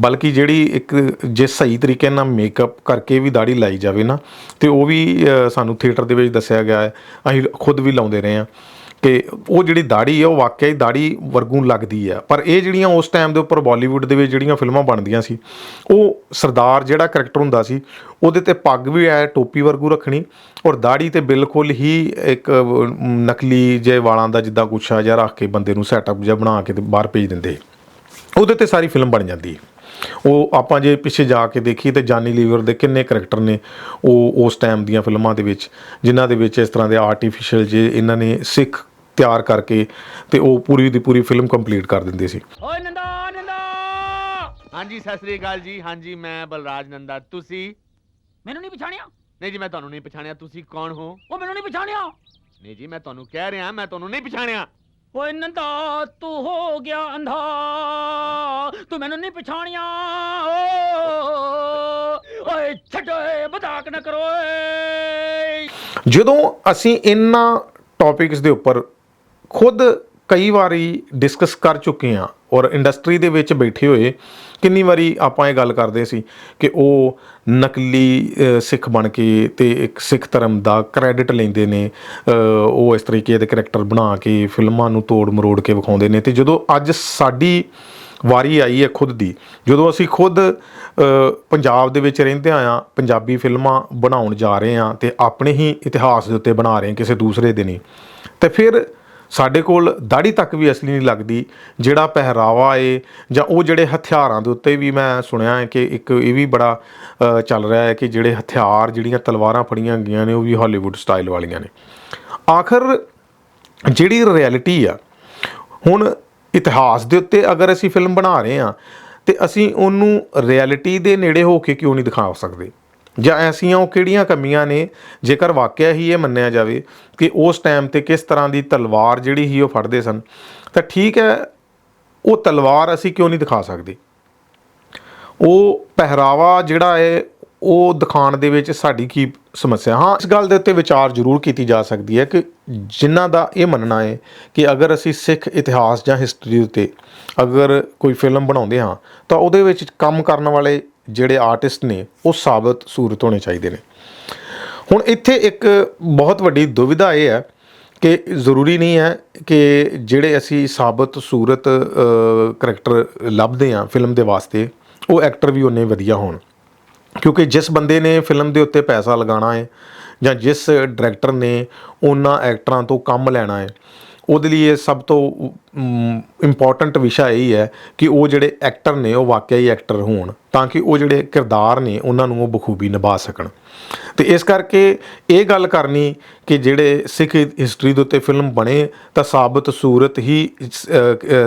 ਬਲਕਿ ਜਿਹੜੀ ਇੱਕ ਜੇ ਸਹੀ ਤਰੀਕੇ ਨਾਲ ਮੇਕਅਪ ਕਰਕੇ ਵੀ ਦਾੜੀ ਲਾਈ ਜਾਵੇ ਨਾ, ਤੇ ਉਹ ਵੀ ਸਾਨੂੰ ਥੀਏਟਰ ਦੇ ਵਿੱਚ ਦੱਸਿਆ ਗਿਆ ਹੈ, ਅਸੀਂ ਖੁਦ ਵੀ ਲਾਉਂਦੇ ਰਹੇ ਹਾਂ, ਕਿ ਉਹ ਜਿਹੜੀ ਦਾੜੀ ਹੈ, ਉਹ ਵਾਕਿਆ ਹੀ ਦਾੜੀ ਵਰਗੂ ਲੱਗਦੀ ਹੈ, ਪਰ ਇਹ ਜਿਹੜੀਆਂ ਉਸ ਟਾਈਮ ਦੇ ਉੱਪਰ ਬਾਲੀਵੁੱਡ ਦੇ ਵਿੱਚ ਜਿਹੜੀਆਂ ਫਿਲਮਾਂ ਬਣਦੀਆਂ ਸੀ, ਉਹ ਸਰਦਾਰ ਜਿਹੜਾ ਕਰੈਕਟਰ ਹੁੰਦਾ ਸੀ, ਉਹਦੇ ਤੇ ਪੱਗ ਵੀ ਐ ਟੋਪੀ ਵਰਗੂ ਰੱਖਣੀ, ਔਰ ਦਾੜੀ ਤੇ ਬਿਲਕੁਲ ਹੀ ਇੱਕ ਨਕਲੀ ਜੇ ਵਾਲਾਂ ਦਾ ਜਿੱਦਾਂ ਕੁਛ ਆ ਜਿਹਾ ਰੱਖ ਕੇ ਬੰਦੇ ਨੂੰ ਸੈਟਅਪ ਜਿਹਾ ਬਣਾ ਕੇ ਤੇ ਬਾਹਰ ਭੇਜ ਦਿੰਦੇ ਉਹਦੇ ਤੇ ਸਾਰੀ ਫਿਲਮ ਬਣ ਜਾਂਦੀ ਹੈ। ਉਹ ਆਪਾਂ ਜੇ ਪਿੱਛੇ ਜਾ ਕੇ ਦੇਖੀ ਤੇ ਜਾਨੀ ਲੀਵਰ ਦੇ ਕਿੰਨੇ ਕਰੈਕਟਰ ਨੇ ਉਹ ਉਸ ਟਾਈਮ ਦੀਆਂ ਫਿਲਮਾਂ ਦੇ ਵਿੱਚ ਜਿਨ੍ਹਾਂ ਦੇ ਵਿੱਚ ਇਸ ਤਰ੍ਹਾਂ ਦੇ ਆਰਟੀਫੀਸ਼ੀਅਲ ਜੇ ਇਹਨਾਂ ਨੇ ਸਿੱਖ ਤਿਆਰ ਕਰਕੇ ਤੇ ਉਹ ਪੂਰੀ ਦੀ ਪੂਰੀ ਫਿਲਮ ਕੰਪਲੀਟ ਕਰ ਦਿੰਦੇ ਸੀ। ਓਏ ਨੰਦਾ ਨੰਦਾ! ਹਾਂਜੀ ਸਤਿ ਸ੍ਰੀ ਅਕਾਲ ਜੀ। ਹਾਂਜੀ ਮੈਂ ਬਲਰਾਜ ਨੰਦਾ। ਤੁਸੀਂ? ਮੈਨੂੰ ਨਹੀਂ ਪਛਾਣਿਆ। ਨਹੀਂ ਜੀ ਮੈਂ ਤੁਹਾਨੂੰ ਨਹੀਂ ਪਛਾਣਿਆ। ਤੁਸੀਂ ਕੌਣ ਹੋ? ਉਹ ਮੈਨੂੰ ਨਹੀਂ ਪਛਾਣਿਆ। ਨਹੀਂ ਜੀ ਮੈਂ ਤੁਹਾਨੂੰ ਕਹਿ ਰਿਹਾ ਮੈਂ ਤੁਹਾਨੂੰ ਨਹੀਂ ਪਛਾਣਿਆ। ਓਏ ਨੰਦਾ, ਤੂੰ ਹੋ ਗਿਆ ਅੰਧਾ ਤੂੰ ਮੈਨੂੰ ਨਹੀਂ ਪਛਾਣਿਆ। ਓ ਓਏ ਛੱਡੋ ਮਜ਼ਾਕ ਨਾ ਕਰੋ ਏ। ਜਦੋਂ ਅਸੀਂ ਇਹਨਾਂ ਟੌਪਿਕਸ ਦੇ ਉੱਪਰ ਖੁਦ ਕਈ ਵਾਰੀ ਡਿਸਕਸ ਕਰ ਚੁੱਕੇ ਹਾਂ ਔਰ ਇੰਡਸਟਰੀ ਦੇ ਵਿੱਚ ਬੈਠੇ ਹੋਏ ਕਿੰਨੀ ਵਾਰੀ ਆਪਾਂ ਇਹ ਗੱਲ ਕਰਦੇ ਸੀ ਕਿ ਉਹ ਨਕਲੀ ਸਿੱਖ ਬਣ ਕੇ ਤੇ ਇੱਕ ਸਿੱਖ ਧਰਮ ਦਾ ਕ੍ਰੈਡਿਟ ਲੈਂਦੇ ਨੇ ਉਹ ਇਸ ਤਰੀਕੇ ਦੇ ਕਰੈਕਟਰ ਬਣਾ ਕੇ ਫਿਲਮਾਂ ਨੂੰ ਤੋੜ ਮਰੋੜ ਕੇ ਵਿਖਾਉਂਦੇ ਨੇ ਤੇ ਜਦੋਂ ਅੱਜ ਸਾਡੀ ਵਾਰੀ ਆਈ ਹੈ ਖੁਦ ਦੀ, ਜਦੋਂ ਅਸੀਂ ਖੁਦ ਪੰਜਾਬ ਦੇ ਵਿੱਚ ਰਹਿੰਦੇ ਆ ਪੰਜਾਬੀ ਫਿਲਮਾਂ ਬਣਾਉਣ ਜਾ ਰਹੇ ਆ ਤੇ ਆਪਣੇ ਹੀ ਇਤਿਹਾਸ ਦੇ ਉੱਤੇ ਬਣਾ ਰਹੇ ਕਿਸੇ ਦੂਸਰੇ ਦੇ ਨਹੀਂ ਤੇ ਫਿਰ ਸਾਡੇ ਕੋਲ ਦਾੜੀ ਤੱਕ ਵੀ ਅਸਲੀ ਨਹੀਂ ਲੱਗਦੀ ਜਿਹੜਾ ਪਹਿਰਾਵਾ ਏ ਜਾਂ ਉਹ ਜਿਹੜੇ ਹਥਿਆਰਾਂ ਦੇ ਉੱਤੇ ਵੀ ਮੈਂ ਸੁਣਿਆ ਹੈ ਕਿ ਇੱਕ ਇਹ ਵੀ ਬੜਾ ਚੱਲ ਰਿਹਾ ਹੈ ਕਿ ਜਿਹੜੇ ਹਥਿਆਰ ਜਿਹੜੀਆਂ ਤਲਵਾਰਾਂ ਫੜੀਆਂ ਗਈਆਂ ਨੇ ਉਹ ਵੀ ਹਾਲੀਵੁੱਡ ਸਟਾਈਲ ਵਾਲੀਆਂ ਨੇ। ਆਖਰ ਜਿਹੜੀ ਰਿਐਲਿਟੀ ਆ, ਹੁਣ ਇਤਿਹਾਸ ਦੇ ਉੱਤੇ ਅਗਰ ਅਸੀਂ ਫਿਲਮ ਬਣਾ ਰਹੇ ਹਾਂ ਤੇ ਅਸੀਂ ਉਹਨੂੰ ਰਿਐਲਿਟੀ ਦੇ ਨੇੜੇ ਹੋ ਕੇ ਕਿਉਂ ਨਹੀਂ ਦਿਖਾ ਸਕਦੇ? ਜਾਂ ਐਸੀਆਂ ਉਹ ਕਿਹੜੀਆਂ ਕਮੀਆਂ ਨੇ, ਜੇਕਰ ਵਾਕਿਆ ਹੀ ਇਹ ਮੰਨਿਆ ਜਾਵੇ ਕਿ ਉਸ ਟਾਈਮ ਤੇ ਕਿਸ ਤਰ੍ਹਾਂ ਦੀ ਤਲਵਾਰ ਜਿਹੜੀ ਹੀ ਉਹ ਫੜਦੇ ਸਨ, ਤਾਂ ਠੀਕ ਹੈ, ਉਹ ਤਲਵਾਰ ਅਸੀਂ ਕਿਉਂ ਨਹੀਂ ਦਿਖਾ ਸਕਦੇ? ਉਹ ਪਹਿਰਾਵਾ ਜਿਹੜਾ ਹੈ, ਉਹ ਦਿਖਾਉਣ ਦੇ ਵਿੱਚ ਸਾਡੀ ਕੀ ਸਮੱਸਿਆ? ਹਾਂ, ਇਸ ਗੱਲ ਦੇ ਉੱਤੇ ਵਿਚਾਰ ਜ਼ਰੂਰ ਕੀਤੀ ਜਾ ਸਕਦੀ ਹੈ ਕਿ ਜਿਨ੍ਹਾਂ ਦਾ ਇਹ ਮੰਨਣਾ ਹੈ ਕਿ ਅਗਰ ਅਸੀਂ ਸਿੱਖ ਇਤਿਹਾਸ ਜਾਂ ਹਿਸਟਰੀ ਉੱਤੇ ਅਗਰ ਕੋਈ ਫਿਲਮ ਬਣਾਉਂਦੇ ਹਾਂ, ਤਾਂ ਉਹਦੇ ਵਿੱਚ ਕੰਮ ਕਰਨ ਵਾਲੇ ਜਿਹੜੇ ਆਰਟਿਸਟ ਨੇ, ਉਹ ਸਾਬਤ ਸੂਰਤ ਹੋਣੇ ਚਾਹੀਦੇ ਨੇ। ਹੁਣ ਇੱਥੇ ਇੱਕ ਬਹੁਤ ਵੱਡੀ ਦੁਵਿਧਾ ਇਹ ਹੈ ਕਿ ਜ਼ਰੂਰੀ ਨਹੀਂ ਹੈ ਕਿ ਜਿਹੜੇ ਅਸੀਂ ਸਾਬਤ ਸੂਰਤ ਕਰੈਕਟਰ ਲੱਭਦੇ ਹਾਂ ਫਿਲਮ ਦੇ ਵਾਸਤੇ, ਉਹ ਐਕਟਰ ਵੀ ਉਨੇ ਵਧੀਆ ਹੋਣ। ਕਿਉਂਕਿ ਜਿਸ ਬੰਦੇ ਨੇ ਫਿਲਮ ਦੇ ਉੱਤੇ ਪੈਸਾ ਲਗਾਉਣਾ ਹੈ ਜਾਂ ਜਿਸ ਡਾਇਰੈਕਟਰ ਨੇ ਉਹਨਾਂ ਐਕਟਰਾਂ ਤੋਂ ਕੰਮ ਲੈਣਾ ਹੈ ਉਹਦੇ ਲਈ ਇਹ ਸਭ ਤੋਂ ਇੰਪੋਰਟੈਂਟ ਵਿਸ਼ਾ ਇਹ ਹੈ ਕਿ ਉਹ ਜਿਹੜੇ ਐਕਟਰ ਨੇ, ਉਹ ਵਾਕਿਆ ਹੀ ਐਕਟਰ ਹੋਣ ਤਾਂ ਕਿ ਉਹ ਜਿਹੜੇ ਕਿਰਦਾਰ ਨੇ, ਉਹਨਾਂ ਨੂੰ ਉਹ ਬਖੂਬੀ ਨਿਭਾ ਸਕਣ। ਤੇ ਇਸ ਕਰਕੇ ਇਹ ਗੱਲ ਕਰਨੀ ਕਿ ਜਿਹੜੇ ਸਿੱਖ ਹਿਸਟਰੀ ਦੇ ਉੱਤੇ ਫਿਲਮ ਬਣੇ ਤਾਂ ਸਾਬਤ ਸੂਰਤ ਹੀ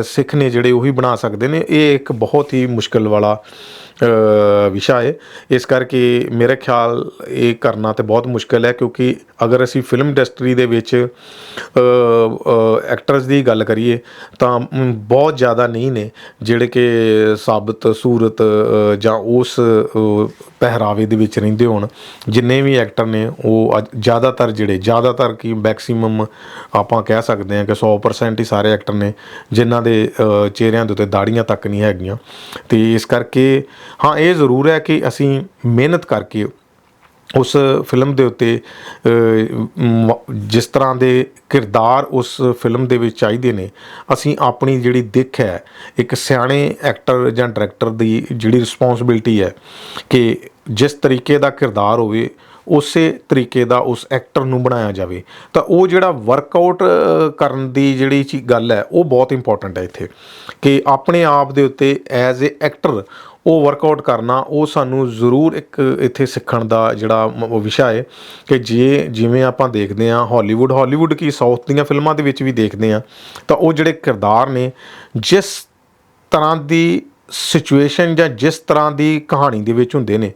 ਸਿੱਖ ਨੇ ਜਿਹੜੇ ਉਹੀ ਬਣਾ ਸਕਦੇ ਨੇ, ਇਹ ਇੱਕ ਬਹੁਤ ਹੀ ਮੁਸ਼ਕਲ ਵਾਲਾ ਵਿਸ਼ਾ ਹੈ। ਇਸ ਕਰਕੇ ਮੇਰੇ ਖਿਆਲ ਇਹ ਕਰਨਾ ਤੇ ਬਹੁਤ ਮੁਸ਼ਕਲ ਹੈ ਕਿਉਂਕਿ ਅਗਰ ਅਸੀਂ ਫਿਲਮ ਇੰਡਸਟਰੀ ਦੇ ਵਿੱਚ ਐਕਟਰਸ ਦੀ ਗੱਲ ਕਰੀਏ ਤਾਂ ਬਹੁਤ ਜ਼ਿਆਦਾ ਨਹੀਂ ਨੇ ਜਿਹੜੇ ਕਿ ਸਾਬਤ, ਸੂਰਤ ਜਾਂ ਉਸ ਪਹਿਰਾਵੇ ਦੇ ਵਿੱਚ ਰਹਿੰਦੇ ਹੋਣ। ਜਿੰਨੇ ਵੀ ਐਕਟਰ ਨੇ, ਉਹ ਅੱਜ ਜ਼ਿਆਦਾਤਰ ਜਿਹੜੇ, ਜ਼ਿਆਦਾਤਰ ਕੀ ਮੈਕਸਿਮਮ ਆਪਾਂ ਕਹਿ ਸਕਦੇ ਹਾਂ ਕਿ 100% ਹੀ ਸਾਰੇ ਐਕਟਰ ਨੇ, ਜਿਨ੍ਹਾਂ ਦੇ ਚਿਹਰਿਆਂ ਦੇ ਉੱਤੇ ਦਾੜੀਆਂ ਤੱਕ ਨਹੀਂ ਹੈਗੀਆਂ। ਤੇ ਇਸ ਕਰਕੇ, ਹਾਂ, ਇਹ ਜ਼ਰੂਰ ਹੈ ਕਿ ਅਸੀਂ ਮਿਹਨਤ ਕਰਕੇ ਉਸ ਫਿਲਮ ਦੇ ਉੱਤੇ ਜਿਸ ਤਰ੍ਹਾਂ ਦੇ ਕਿਰਦਾਰ ਉਸ ਫਿਲਮ ਦੇ ਵਿੱਚ ਚਾਹੀਦੇ ਨੇ, ਅਸੀਂ ਆਪਣੀ ਜਿਹੜੀ ਦਿੱਖ ਹੈ, ਇੱਕ ਸਿਆਣੇ ਐਕਟਰ ਜਾਂ ਡਾਇਰੈਕਟਰ ਦੀ ਜਿਹੜੀ ਰਿਸਪੌਂਸਿਬਿਲਟੀ ਹੈ ਕਿ ਜਿਸ ਤਰੀਕੇ ਦਾ ਕਿਰਦਾਰ ਹੋਵੇ ਉਸੇ ਤਰੀਕੇ ਦਾ ਉਸ ਐਕਟਰ ਨੂੰ ਬਣਾਇਆ ਜਾਵੇ। ਤਾਂ ਉਹ ਜਿਹੜਾ ਵਰਕਆਊਟ ਕਰਨ ਦੀ ਜਿਹੜੀ ਚੀ, ਗੱਲ ਹੈ, ਉਹ ਬਹੁਤ ਇੰਪੋਰਟੈਂਟ ਹੈ ਇੱਥੇ। ਕਿ ਆਪਣੇ ਆਪ ਦੇ ਉੱਤੇ ਐਜ਼ ਅ ਐਕਟਰ ਉਹ ਵਰਕਆਊਟ ਕਰਨਾ, ਉਹ ਸਾਨੂੰ ਜ਼ਰੂਰ ਇੱਕ ਇੱਥੇ ਸਿੱਖਣ ਦਾ ਜਿਹੜਾ ਵਿਸ਼ਾ ਹੈ ਕਿ ਜੇ ਜਿਵੇਂ ਆਪਾਂ ਦੇਖਦੇ ਹਾਂ ਹਾਲੀਵੁੱਡ ਹਾਲੀਵੁੱਡ ਕੀ ਸਾਊਥ ਦੀਆਂ ਫਿਲਮਾਂ ਦੇ ਵਿੱਚ ਵੀ ਦੇਖਦੇ ਹਾਂ, ਤਾਂ ਉਹ ਜਿਹੜੇ ਕਿਰਦਾਰ ਨੇ, ਜਿਸ ਤਰ੍ਹਾਂ ਦੀ ਸਿਚੁਏਸ਼ਨ ਜਾਂ ਜਿਸ ਤਰ੍ਹਾਂ ਦੀ ਕਹਾਣੀ ਦੇ ਵਿੱਚ ਹੁੰਦੇ ਨੇ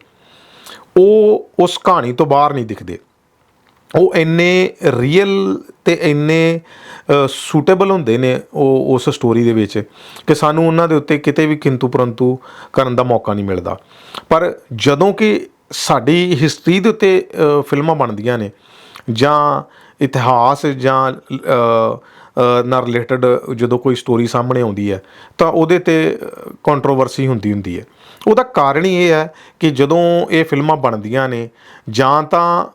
ਉਹ ਉਸ ਕਹਾਣੀ ਤੋਂ ਬਾਹਰ ਨਹੀਂ ਦਿਖਦੇ। ਉਹ ਇੰਨੇ ਰੀਅਲ ਤੇ ਇੰਨੇ ਸੂਟੇਬਲ ਹੁੰਦੇ ਨੇ ਉਹ ਉਸ ਸਟੋਰੀ ਦੇ ਵਿੱਚ ਕਿ ਸਾਨੂੰ ਉਹਨਾਂ ਦੇ ਉੱਤੇ ਕਿਤੇ ਵੀ ਕਿੰਤੂ ਪਰੰਤੂ ਕਰਨ ਦਾ ਮੌਕਾ ਨਹੀਂ ਮਿਲਦਾ। ਪਰ ਜਦੋਂ ਕਿ ਸਾਡੀ ਹਿਸਟਰੀ ਦੇ ਉੱਤੇ ਫਿਲਮਾਂ ਬਣਦੀਆਂ ਨੇ ਜਾਂ ਇਤਿਹਾਸ ਜਾਂ ਨਾਲ ਰਿਲੇਟਡ ਜਦੋਂ ਕੋਈ ਸਟੋਰੀ ਸਾਹਮਣੇ ਆਉਂਦੀ ਹੈ ਤਾਂ ਉਹਦੇ ਤੇ ਕੰਟਰੋਵਰਸੀ ਹੁੰਦੀ ਹੁੰਦੀ ਹੈ। ਉਹਦਾ ਕਾਰਨ ਹੀ ਇਹ ਹੈ ਕਿ ਜਦੋਂ ਇਹ ਫਿਲਮਾਂ ਬਣਦੀਆਂ ਨੇ, ਜਾਂ ਤਾਂ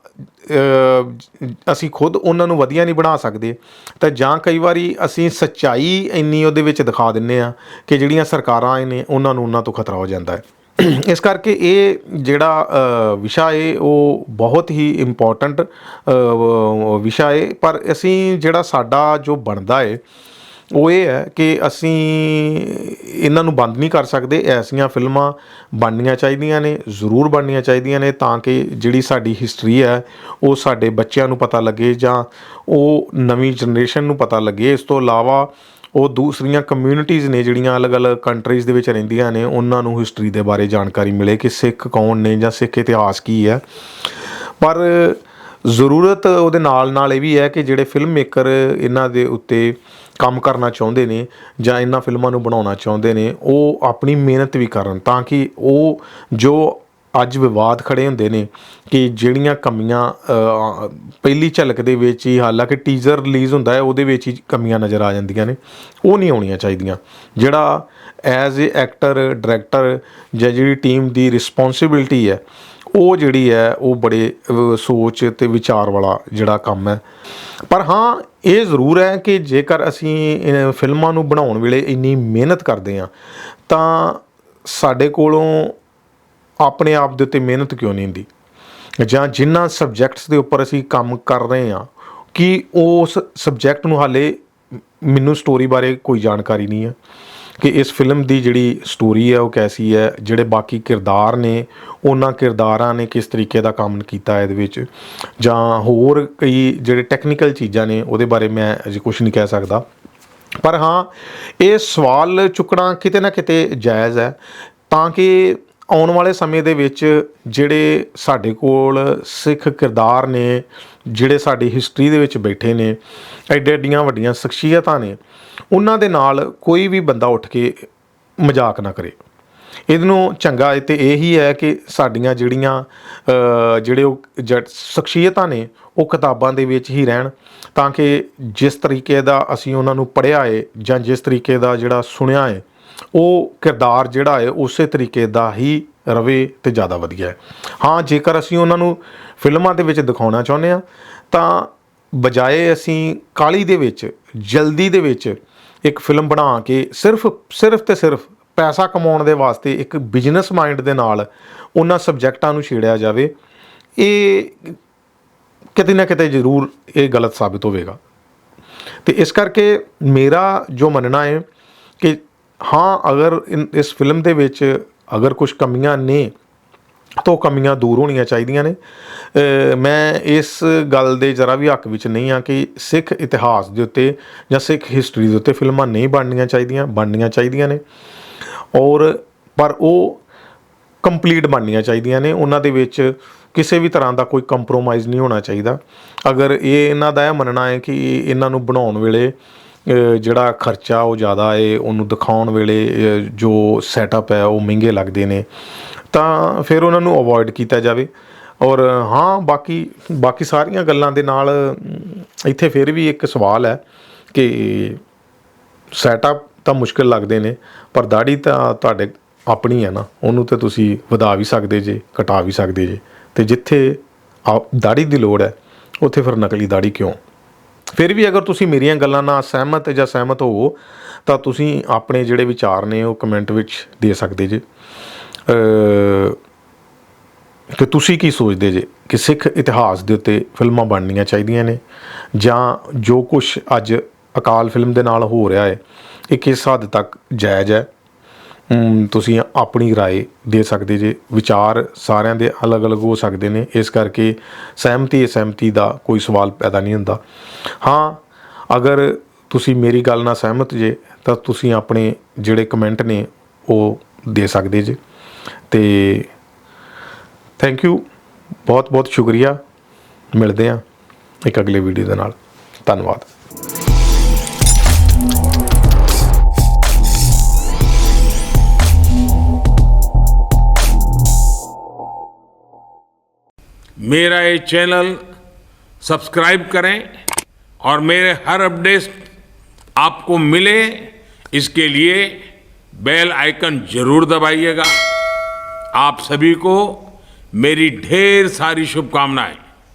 ਅਸੀਂ ਖੁਦ ਉਹਨਾਂ ਨੂੰ ਵਧੀਆ ਨਹੀਂ ਬਣਾ ਸਕਦੇ, ਤਾਂ ਜਾਂ ਕਈ ਵਾਰੀ ਅਸੀਂ ਸੱਚਾਈ ਇੰਨੀ ਉਹਦੇ ਵਿੱਚ ਦਿਖਾ ਦਿੰਨੇ ਆ ਕਿ ਜਿਹੜੀਆਂ ਸਰਕਾਰਾਂ ਨੇ ਉਹਨਾਂ ਨੂੰ ਉਹਨਾਂ ਤੋਂ ਖਤਰਾ ਹੋ ਜਾਂਦਾ ਹੈ। ਇਸ ਕਰਕੇ ਇਹ ਜਿਹੜਾ ਵਿਸ਼ਾ ਏ ਉਹ ਬਹੁਤ ਹੀ ਇੰਪੋਰਟੈਂਟ ਵਿਸ਼ਾ ਏ ਪਰ ਅਸੀਂ ਜਿਹੜਾ ਸਾਡਾ ਜੋ ਬਣਦਾ ਏ ਉਹ ਇਹ ਹੈ ਕਿ ਅਸੀਂ ਇਹਨਾਂ ਨੂੰ ਬੰਦ ਨਹੀਂ ਕਰ ਸਕਦੇ, ਐਸੀਆਂ ਫਿਲਮਾਂ ਬਣਨੀਆਂ ਚਾਹੀਦੀਆਂ ਨੇ, ਜ਼ਰੂਰ ਬਣਨੀਆਂ ਚਾਹੀਦੀਆਂ ਨੇ ਤਾਂ ਕਿ ਜਿਹੜੀ ਸਾਡੀ ਹਿਸਟਰੀ ਹੈ, ਉਹ ਸਾਡੇ ਬੱਚਿਆਂ ਨੂੰ ਪਤਾ ਲੱਗੇ ਜਾਂ ਉਹ ਨਵੀਂ ਜਨਰੇਸ਼ਨ ਨੂੰ ਪਤਾ ਲੱਗੇ। ਇਸ ਤੋਂ ਇਲਾਵਾ ਉਹ ਦੂਸਰੀਆਂ ਕਮਿਊਨਿਟੀਆਂ ਨੇ ਜਿਹੜੀਆਂ ਅਲੱਗ-ਅਲੱਗ ਕੰਟਰੀਜ਼ ਦੇ ਵਿੱਚ ਰਹਿੰਦੀਆਂ ਨੇ, ਉਹਨਾਂ ਨੂੰ ਹਿਸਟਰੀ ਦੇ ਬਾਰੇ ਜਾਣਕਾਰੀ ਮਿਲੇ ਕਿ ਸਿੱਖ ਕੌਣ ਨੇ ਜਾਂ ਸਿੱਖ ਇਤਿਹਾਸ ਕੀ ਹੈ। ਪਰ ਜ਼ਰੂਰਤ ਉਹਦੇ ਨਾਲ ਨਾਲ ਇਹ ਵੀ ਹੈ ਕਿ ਜਿਹੜੇ ਫਿਲਮ ਮੇਕਰ ਇਹਨਾਂ ਦੇ ਉੱਤੇ ਕੰਮ ਕਰਨਾ ਚਾਹੁੰਦੇ ਨੇ ਜਾਂ ਇਹਨਾਂ ਫਿਲਮਾਂ ਨੂੰ ਬਣਾਉਣਾ ਚਾਹੁੰਦੇ ਨੇ, ਉਹ ਆਪਣੀ ਮਿਹਨਤ ਵੀ ਕਰਨ ਤਾਂ ਕਿ ਉਹ ਜੋ ਅੱਜ ਵਿਵਾਦ ਖੜੇ ਹੁੰਦੇ ਨੇ ਕਿ ਜਿਹੜੀਆਂ ਕਮੀਆਂ ਪਹਿਲੀ ਝਲਕ ਦੇ ਵਿੱਚ ਹੀ ਹਾਲਾਂਕਿ ਟੀਜ਼ਰ ਰਿਲੀਜ਼ ਹੁੰਦਾ ਹੈ, ਉਹਦੇ ਵਿੱਚ ਹੀ ਕਮੀਆਂ ਨਜ਼ਰ ਆ ਜਾਂਦੀਆਂ ਨੇ, ਉਹ ਨਹੀਂ ਆਉਣੀਆਂ ਚਾਹੀਦੀਆਂ। ਜਿਹੜਾ ਐਜ਼ ਅ ਐਕਟਰ ਡਾਇਰੈਕਟਰ ਜਾਂ ਜਿਹੜੀ ਟੀਮ ਦੀ ਰਿਸਪੌਂਸਿਬਿਲਟੀ ਹੈ, ਉਹ ਜਿਹੜੀ ਹੈ, ਉਹ ਬੜੇ ਸੋਚ ਤੇ ਵਿਚਾਰ ਵਾਲਾ ਜਿਹੜਾ ਕੰਮ ਹੈ। ਪਰ ਹਾਂ ਇਹ ਜ਼ਰੂਰ ਹੈ ਕਿ ਜੇਕਰ ਅਸੀਂ ਫਿਲਮਾਂ ਨੂੰ ਬਣਾਉਣ ਵੇਲੇ ਇੰਨੀ ਮਿਹਨਤ ਕਰਦੇ ਹਾਂ, ਤਾਂ ਸਾਡੇ ਕੋਲੋਂ ਆਪਣੇ ਆਪ ਦੇ ਉੱਤੇ ਮਿਹਨਤ ਕਿਉਂ ਨਹੀਂ ਹੁੰਦੀ? ਜਾਂ ਜਿਨ੍ਹਾਂ ਸਬਜੈਕਟਸ ਦੇ ਉੱਪਰ ਅਸੀਂ ਕੰਮ ਕਰ ਰਹੇ ਹਾਂ, ਕਿ ਉਸ ਸਬਜੈਕਟ ਨੂੰ ਹਾਲੇ ਮੈਨੂੰ ਸਟੋਰੀ ਬਾਰੇ ਕੋਈ ਜਾਣਕਾਰੀ ਨਹੀਂ ਹੈ? ਕਿ ਇਸ ਫਿਲਮ ਦੀ ਜਿਹੜੀ ਸਟੋਰੀ ਹੈ ਉਹ ਕੈਸੀ ਹੈ, ਜਿਹੜੇ ਬਾਕੀ ਕਿਰਦਾਰ ਨੇ, ਉਹਨਾਂ ਕਿਰਦਾਰਾਂ ਨੇ ਕਿਸ ਤਰੀਕੇ ਦਾ ਕੰਮ ਕੀਤਾ ਹੈ ਇਹਦੇ ਵਿੱਚ? ਜਾਂ ਹੋਰ ਕਈ ਜਿਹੜੇ ਟੈਕਨੀਕਲ ਚੀਜ਼ਾਂ ਨੇ, ਉਹਦੇ ਬਾਰੇ ਮੈਂ ਅਜੇ ਕੁਝ ਨਹੀਂ ਕਹਿ ਸਕਦਾ। ਪਰ ਹਾਂ, ਇਹ ਸਵਾਲ ਚੁੱਕਣਾ ਕਿਤੇ ਨਾ ਕਿਤੇ ਜਾਇਜ਼ ਹੈ। ਤਾਂ ਕਿ ਆਉਣ ਵਾਲੇ ਸਮੇਂ ਦੇ ਵਿੱਚ ਜਿਹੜੇ ਸਾਡੇ ਕੋਲ ਸਿੱਖ ਕਿਰਦਾਰ ਨੇ, ਜਿਹੜੇ ਸਾਡੀ ਹਿਸਟਰੀ ਦੇ ਵਿੱਚ ਬੈਠੇ ਨੇ, ਐਡੇ ਐਡੀਆਂ ਵੱਡੀਆਂ ਸ਼ਖਸੀਅਤਾਂ ਨੇ ਉਹਨਾਂ ਦੇ ਨਾਲ ਕੋਈ ਵੀ ਬੰਦਾ ਉੱਠ ਕੇ ਮਜ਼ਾਕ ਨਾ ਕਰੇ। ਇਹਨੂੰ ਚੰਗਾ ਤੇ ਇਹੀ ਹੈ ਕਿ ਸਾਡੀਆਂ ਜਿਹੜੀਆਂ ਜਿਹੜੇ ਉਹ ਜ- ਸ਼ਖਸੀਅਤਾਂ ਨੇ, ਉਹ ਕਿਤਾਬਾਂ ਦੇ ਵਿੱਚ ਹੀ ਰਹਿਣ ਤਾਂ ਕਿ ਜਿਸ ਤਰੀਕੇ ਦਾ ਅਸੀਂ ਉਹਨਾਂ ਨੂੰ ਪੜ੍ਹਿਆ ਹੈ ਜਾਂ ਜਿਸ ਤਰੀਕੇ ਦਾ ਜਿਹੜਾ ਸੁਣਿਆ ਹੈ ਉਹ ਕਿਰਦਾਰ ਜਿਹੜਾ ਹੈ ਉਸੇ ਤਰੀਕੇ ਦਾ ਹੀ ਰਵੇ ਤੇ ਜ਼ਿਆਦਾ ਵਧੀਆ ਹੈ ਹਾਂ, ਜੇਕਰ ਅਸੀਂ ਉਹਨਾਂ ਨੂੰ ਫਿਲਮਾਂ ਦੇ ਵਿੱਚ ਦਿਖਾਉਣਾ ਚਾਹੁੰਦੇ ਆ ਤਾਂ ਬਜਾਏ ਅਸੀਂ ਕਾਲੀ ਦੇ ਵਿੱਚ, ਜਲਦੀ ਦੇ ਵਿੱਚ ਇੱਕ ਫਿਲਮ ਬਣਾ ਕੇ ਸਿਰਫ ਸਿਰਫ ਤੇ ਸਿਰਫ ਪੈਸਾ ਕਮਾਉਣ ਦੇ ਵਾਸਤੇ ਇੱਕ ਬਿਜ਼ਨਸ ਮਾਈਂਡ ਦੇ ਨਾਲ ਉਹਨਾਂ ਸਬਜੈਕਟਾਂ ਨੂੰ ਛੇੜਿਆ ਜਾਵੇ, ਇਹ ਕਿਤੇ ਨਾ ਕਿਤੇ ਜ਼ਰੂਰ ਇਹ ਗਲਤ ਸਾਬਿਤ ਹੋਵੇਗਾ। ਤੇ ਇਸ ਕਰਕੇ ਮੇਰਾ ਜੋ ਮੰਨਣਾ ਹੈ ਕਿ ਹਾਂ, ਅਗਰ ਇਸ ਫਿਲਮ ਦੇ ਵਿੱਚ ਅਗਰ ਕੁਝ ਕਮੀਆਂ ਨੇ ਤੋਂ ਕਮੀਆਂ ਦੂਰ ਹੋਣੀਆਂ ਚਾਹੀਦੀਆਂ ਨੇ। ਮੈਂ ਇਸ ਗੱਲ ਦੇ ਜਰਾ ਵੀ ਹੱਕ ਵਿੱਚ ਨਹੀਂ ਆ ਕਿ ਸਿੱਖ ਇਤਿਹਾਸ ਦੇ ਉੱਤੇ ਜਾਂ ਸਿੱਖ ਹਿਸਟਰੀ ਦੇ ਉੱਤੇ ਫਿਲਮਾਂ ਨਹੀਂ ਬਣਨੀਆਂ ਚਾਹੀਦੀਆਂ ਬਣਨੀਆਂ ਚਾਹੀਦੀਆਂ ਨੇ। ਔਰ ਪਰ ਉਹ ਕੰਪਲੀਟ ਬਣਨੀਆਂ ਚਾਹੀਦੀਆਂ ਨੇ। ਉਹਨਾਂ ਦੇ ਵਿੱਚ ਕਿਸੇ ਵੀ ਤਰ੍ਹਾਂ ਦਾ ਕੋਈ ਕੰਪਰੋਮਾਈਜ਼ ਨਹੀਂ ਹੋਣਾ ਚਾਹੀਦਾ। ਅਗਰ ਇਹ ਇਹਨਾਂ ਦਾ ਇਹ ਮੰਨਣਾ ਹੈ ਕਿ ਇਹਨਾਂ ਨੂੰ ਬਣਾਉਣ ਵੇਲੇ ਜਿਹੜਾ ਖਰਚਾ ਉਹ ਜ਼ਿਆਦਾ ਏ, ਉਹਨੂੰ ਦਿਖਾਉਣ ਵੇਲੇ ਜੋ ਸੈਟਅਪ ਹੈ, ਉਹ ਮਹਿੰਗੇ ਲੱਗਦੇ ਨੇ। ਤਾਂ ਫਿਰ ਉਹਨਾਂ ਨੂੰ ਅਵੋਇਡ ਕੀਤਾ ਜਾਵੇ। ਔਰ, ਹਾਂ, ਬਾਕੀ ਬਾਕੀ ਸਾਰੀਆਂ ਗੱਲਾਂ ਦੇ ਨਾਲ ਇੱਥੇ ਫਿਰ ਵੀ ਇੱਕ ਸਵਾਲ ਹੈ ਕਿ ਸੈਟਅਪ ਤਾਂ ਮੁਸ਼ਕਿਲ ਲੱਗਦੇ ਨੇ, ਪਰ ਦਾੜੀ ਤਾਂ ਤੁਹਾਡੇ ਆਪਣੀ ਹੈ ਨਾ। ਉਹਨੂੰ ਤੇ ਤੁਸੀਂ ਵਧਾ ਵੀ ਸਕਦੇ ਜੇ, ਘਟਾ ਵੀ ਸਕਦੇ ਜੇ। ਤੇ ਜਿੱਥੇ ਆ- ਦਾੜੀ ਦੀ ਲੋੜ ਹੈ, ਉੱਥੇ ਫਿਰ ਨਕਲੀ ਦਾੜੀ ਕਿਉਂ? ਫਿਰ ਵੀ ਅਗਰ ਤੁਸੀਂ ਮੇਰੀਆਂ ਗੱਲਾਂ ਨਾਲ ਸਹਿਮਤ ਜਾਂ ਸਹਿਮਤ ਹੋਵੋ ਤਾਂ ਤੁਸੀਂ ਆਪਣੇ ਜਿਹੜੇ ਵਿਚਾਰ ਨੇ ਉਹ ਕਮੈਂਟ ਵਿੱਚ ਦੇ ਸਕਦੇ ਜੇ। ਕਿ ਤੁਸੀਂ ਕੀ ਸੋਚਦੇ ਜੇ ਕਿ ਸਿੱਖ ਇਤਿਹਾਸ ਦੇ ਉੱਤੇ ਫਿਲਮਾਂ ਬਣਨੀਆਂ ਚਾਹੀਦੀਆਂ ਨੇ? ਜਾਂ ਜੋ ਕੁਝ ਅੱਜ ਅਕਾਲ ਫਿਲਮ ਦੇ ਨਾਲ ਹੋ ਰਿਹਾ ਹੈ ਇਹ ਕਿਸ ਹੱਦ ਤੱਕ ਜਾਇਜ਼ ਹੈ? ਤੁਸੀਂ ਆਪਣੀ رائے ਦੇ ਸਕਦੇ ਜੇ ਵਿਚਾਰ ਸਾਰਿਆਂ ਦੇ ਅਲੱਗ-ਅਲੱਗ ਹੋ ਸਕਦੇ ਨੇ ਇਸ ਕਰਕੇ ਸਹਿਮਤੀ ਅਸਹਿਮਤੀ ਦਾ ਕੋਈ ਸਵਾਲ ਪੈਦਾ ਨਹੀਂ ਹੁੰਦਾ ਹਾਂ ਅਗਰ ਤੁਸੀਂ ਮੇਰੀ ਗੱਲ ਨਾਲ ਸਹਿਮਤ ਜੇ ਤਾਂ ਤੁਸੀਂ ਆਪਣੇ ਜਿਹੜੇ ਕਮੈਂਟ ਨੇ ਉਹ ਦੇ ਸਕਦੇ ਜੇ ਤੇ ਥੈਂਕ ਯੂ ਬਹੁਤ ਬਹੁਤ ਸ਼ੁਕਰੀਆ ਮਿਲਦੇ ਹਾਂ ਇੱਕ ਅਗਲੇ ਵੀਡੀਓ ਦੇ ਨਾਲ ਧੰਨਵਾਦ मेरा ये चैनल सब्सक्राइब करें और मेरे हर अपडेट आपको मिले, इसके लिए बेल आइकन ज़रूर दबाइएगा। आप सभी को मेरी ढेर सारी शुभकामनाएँ।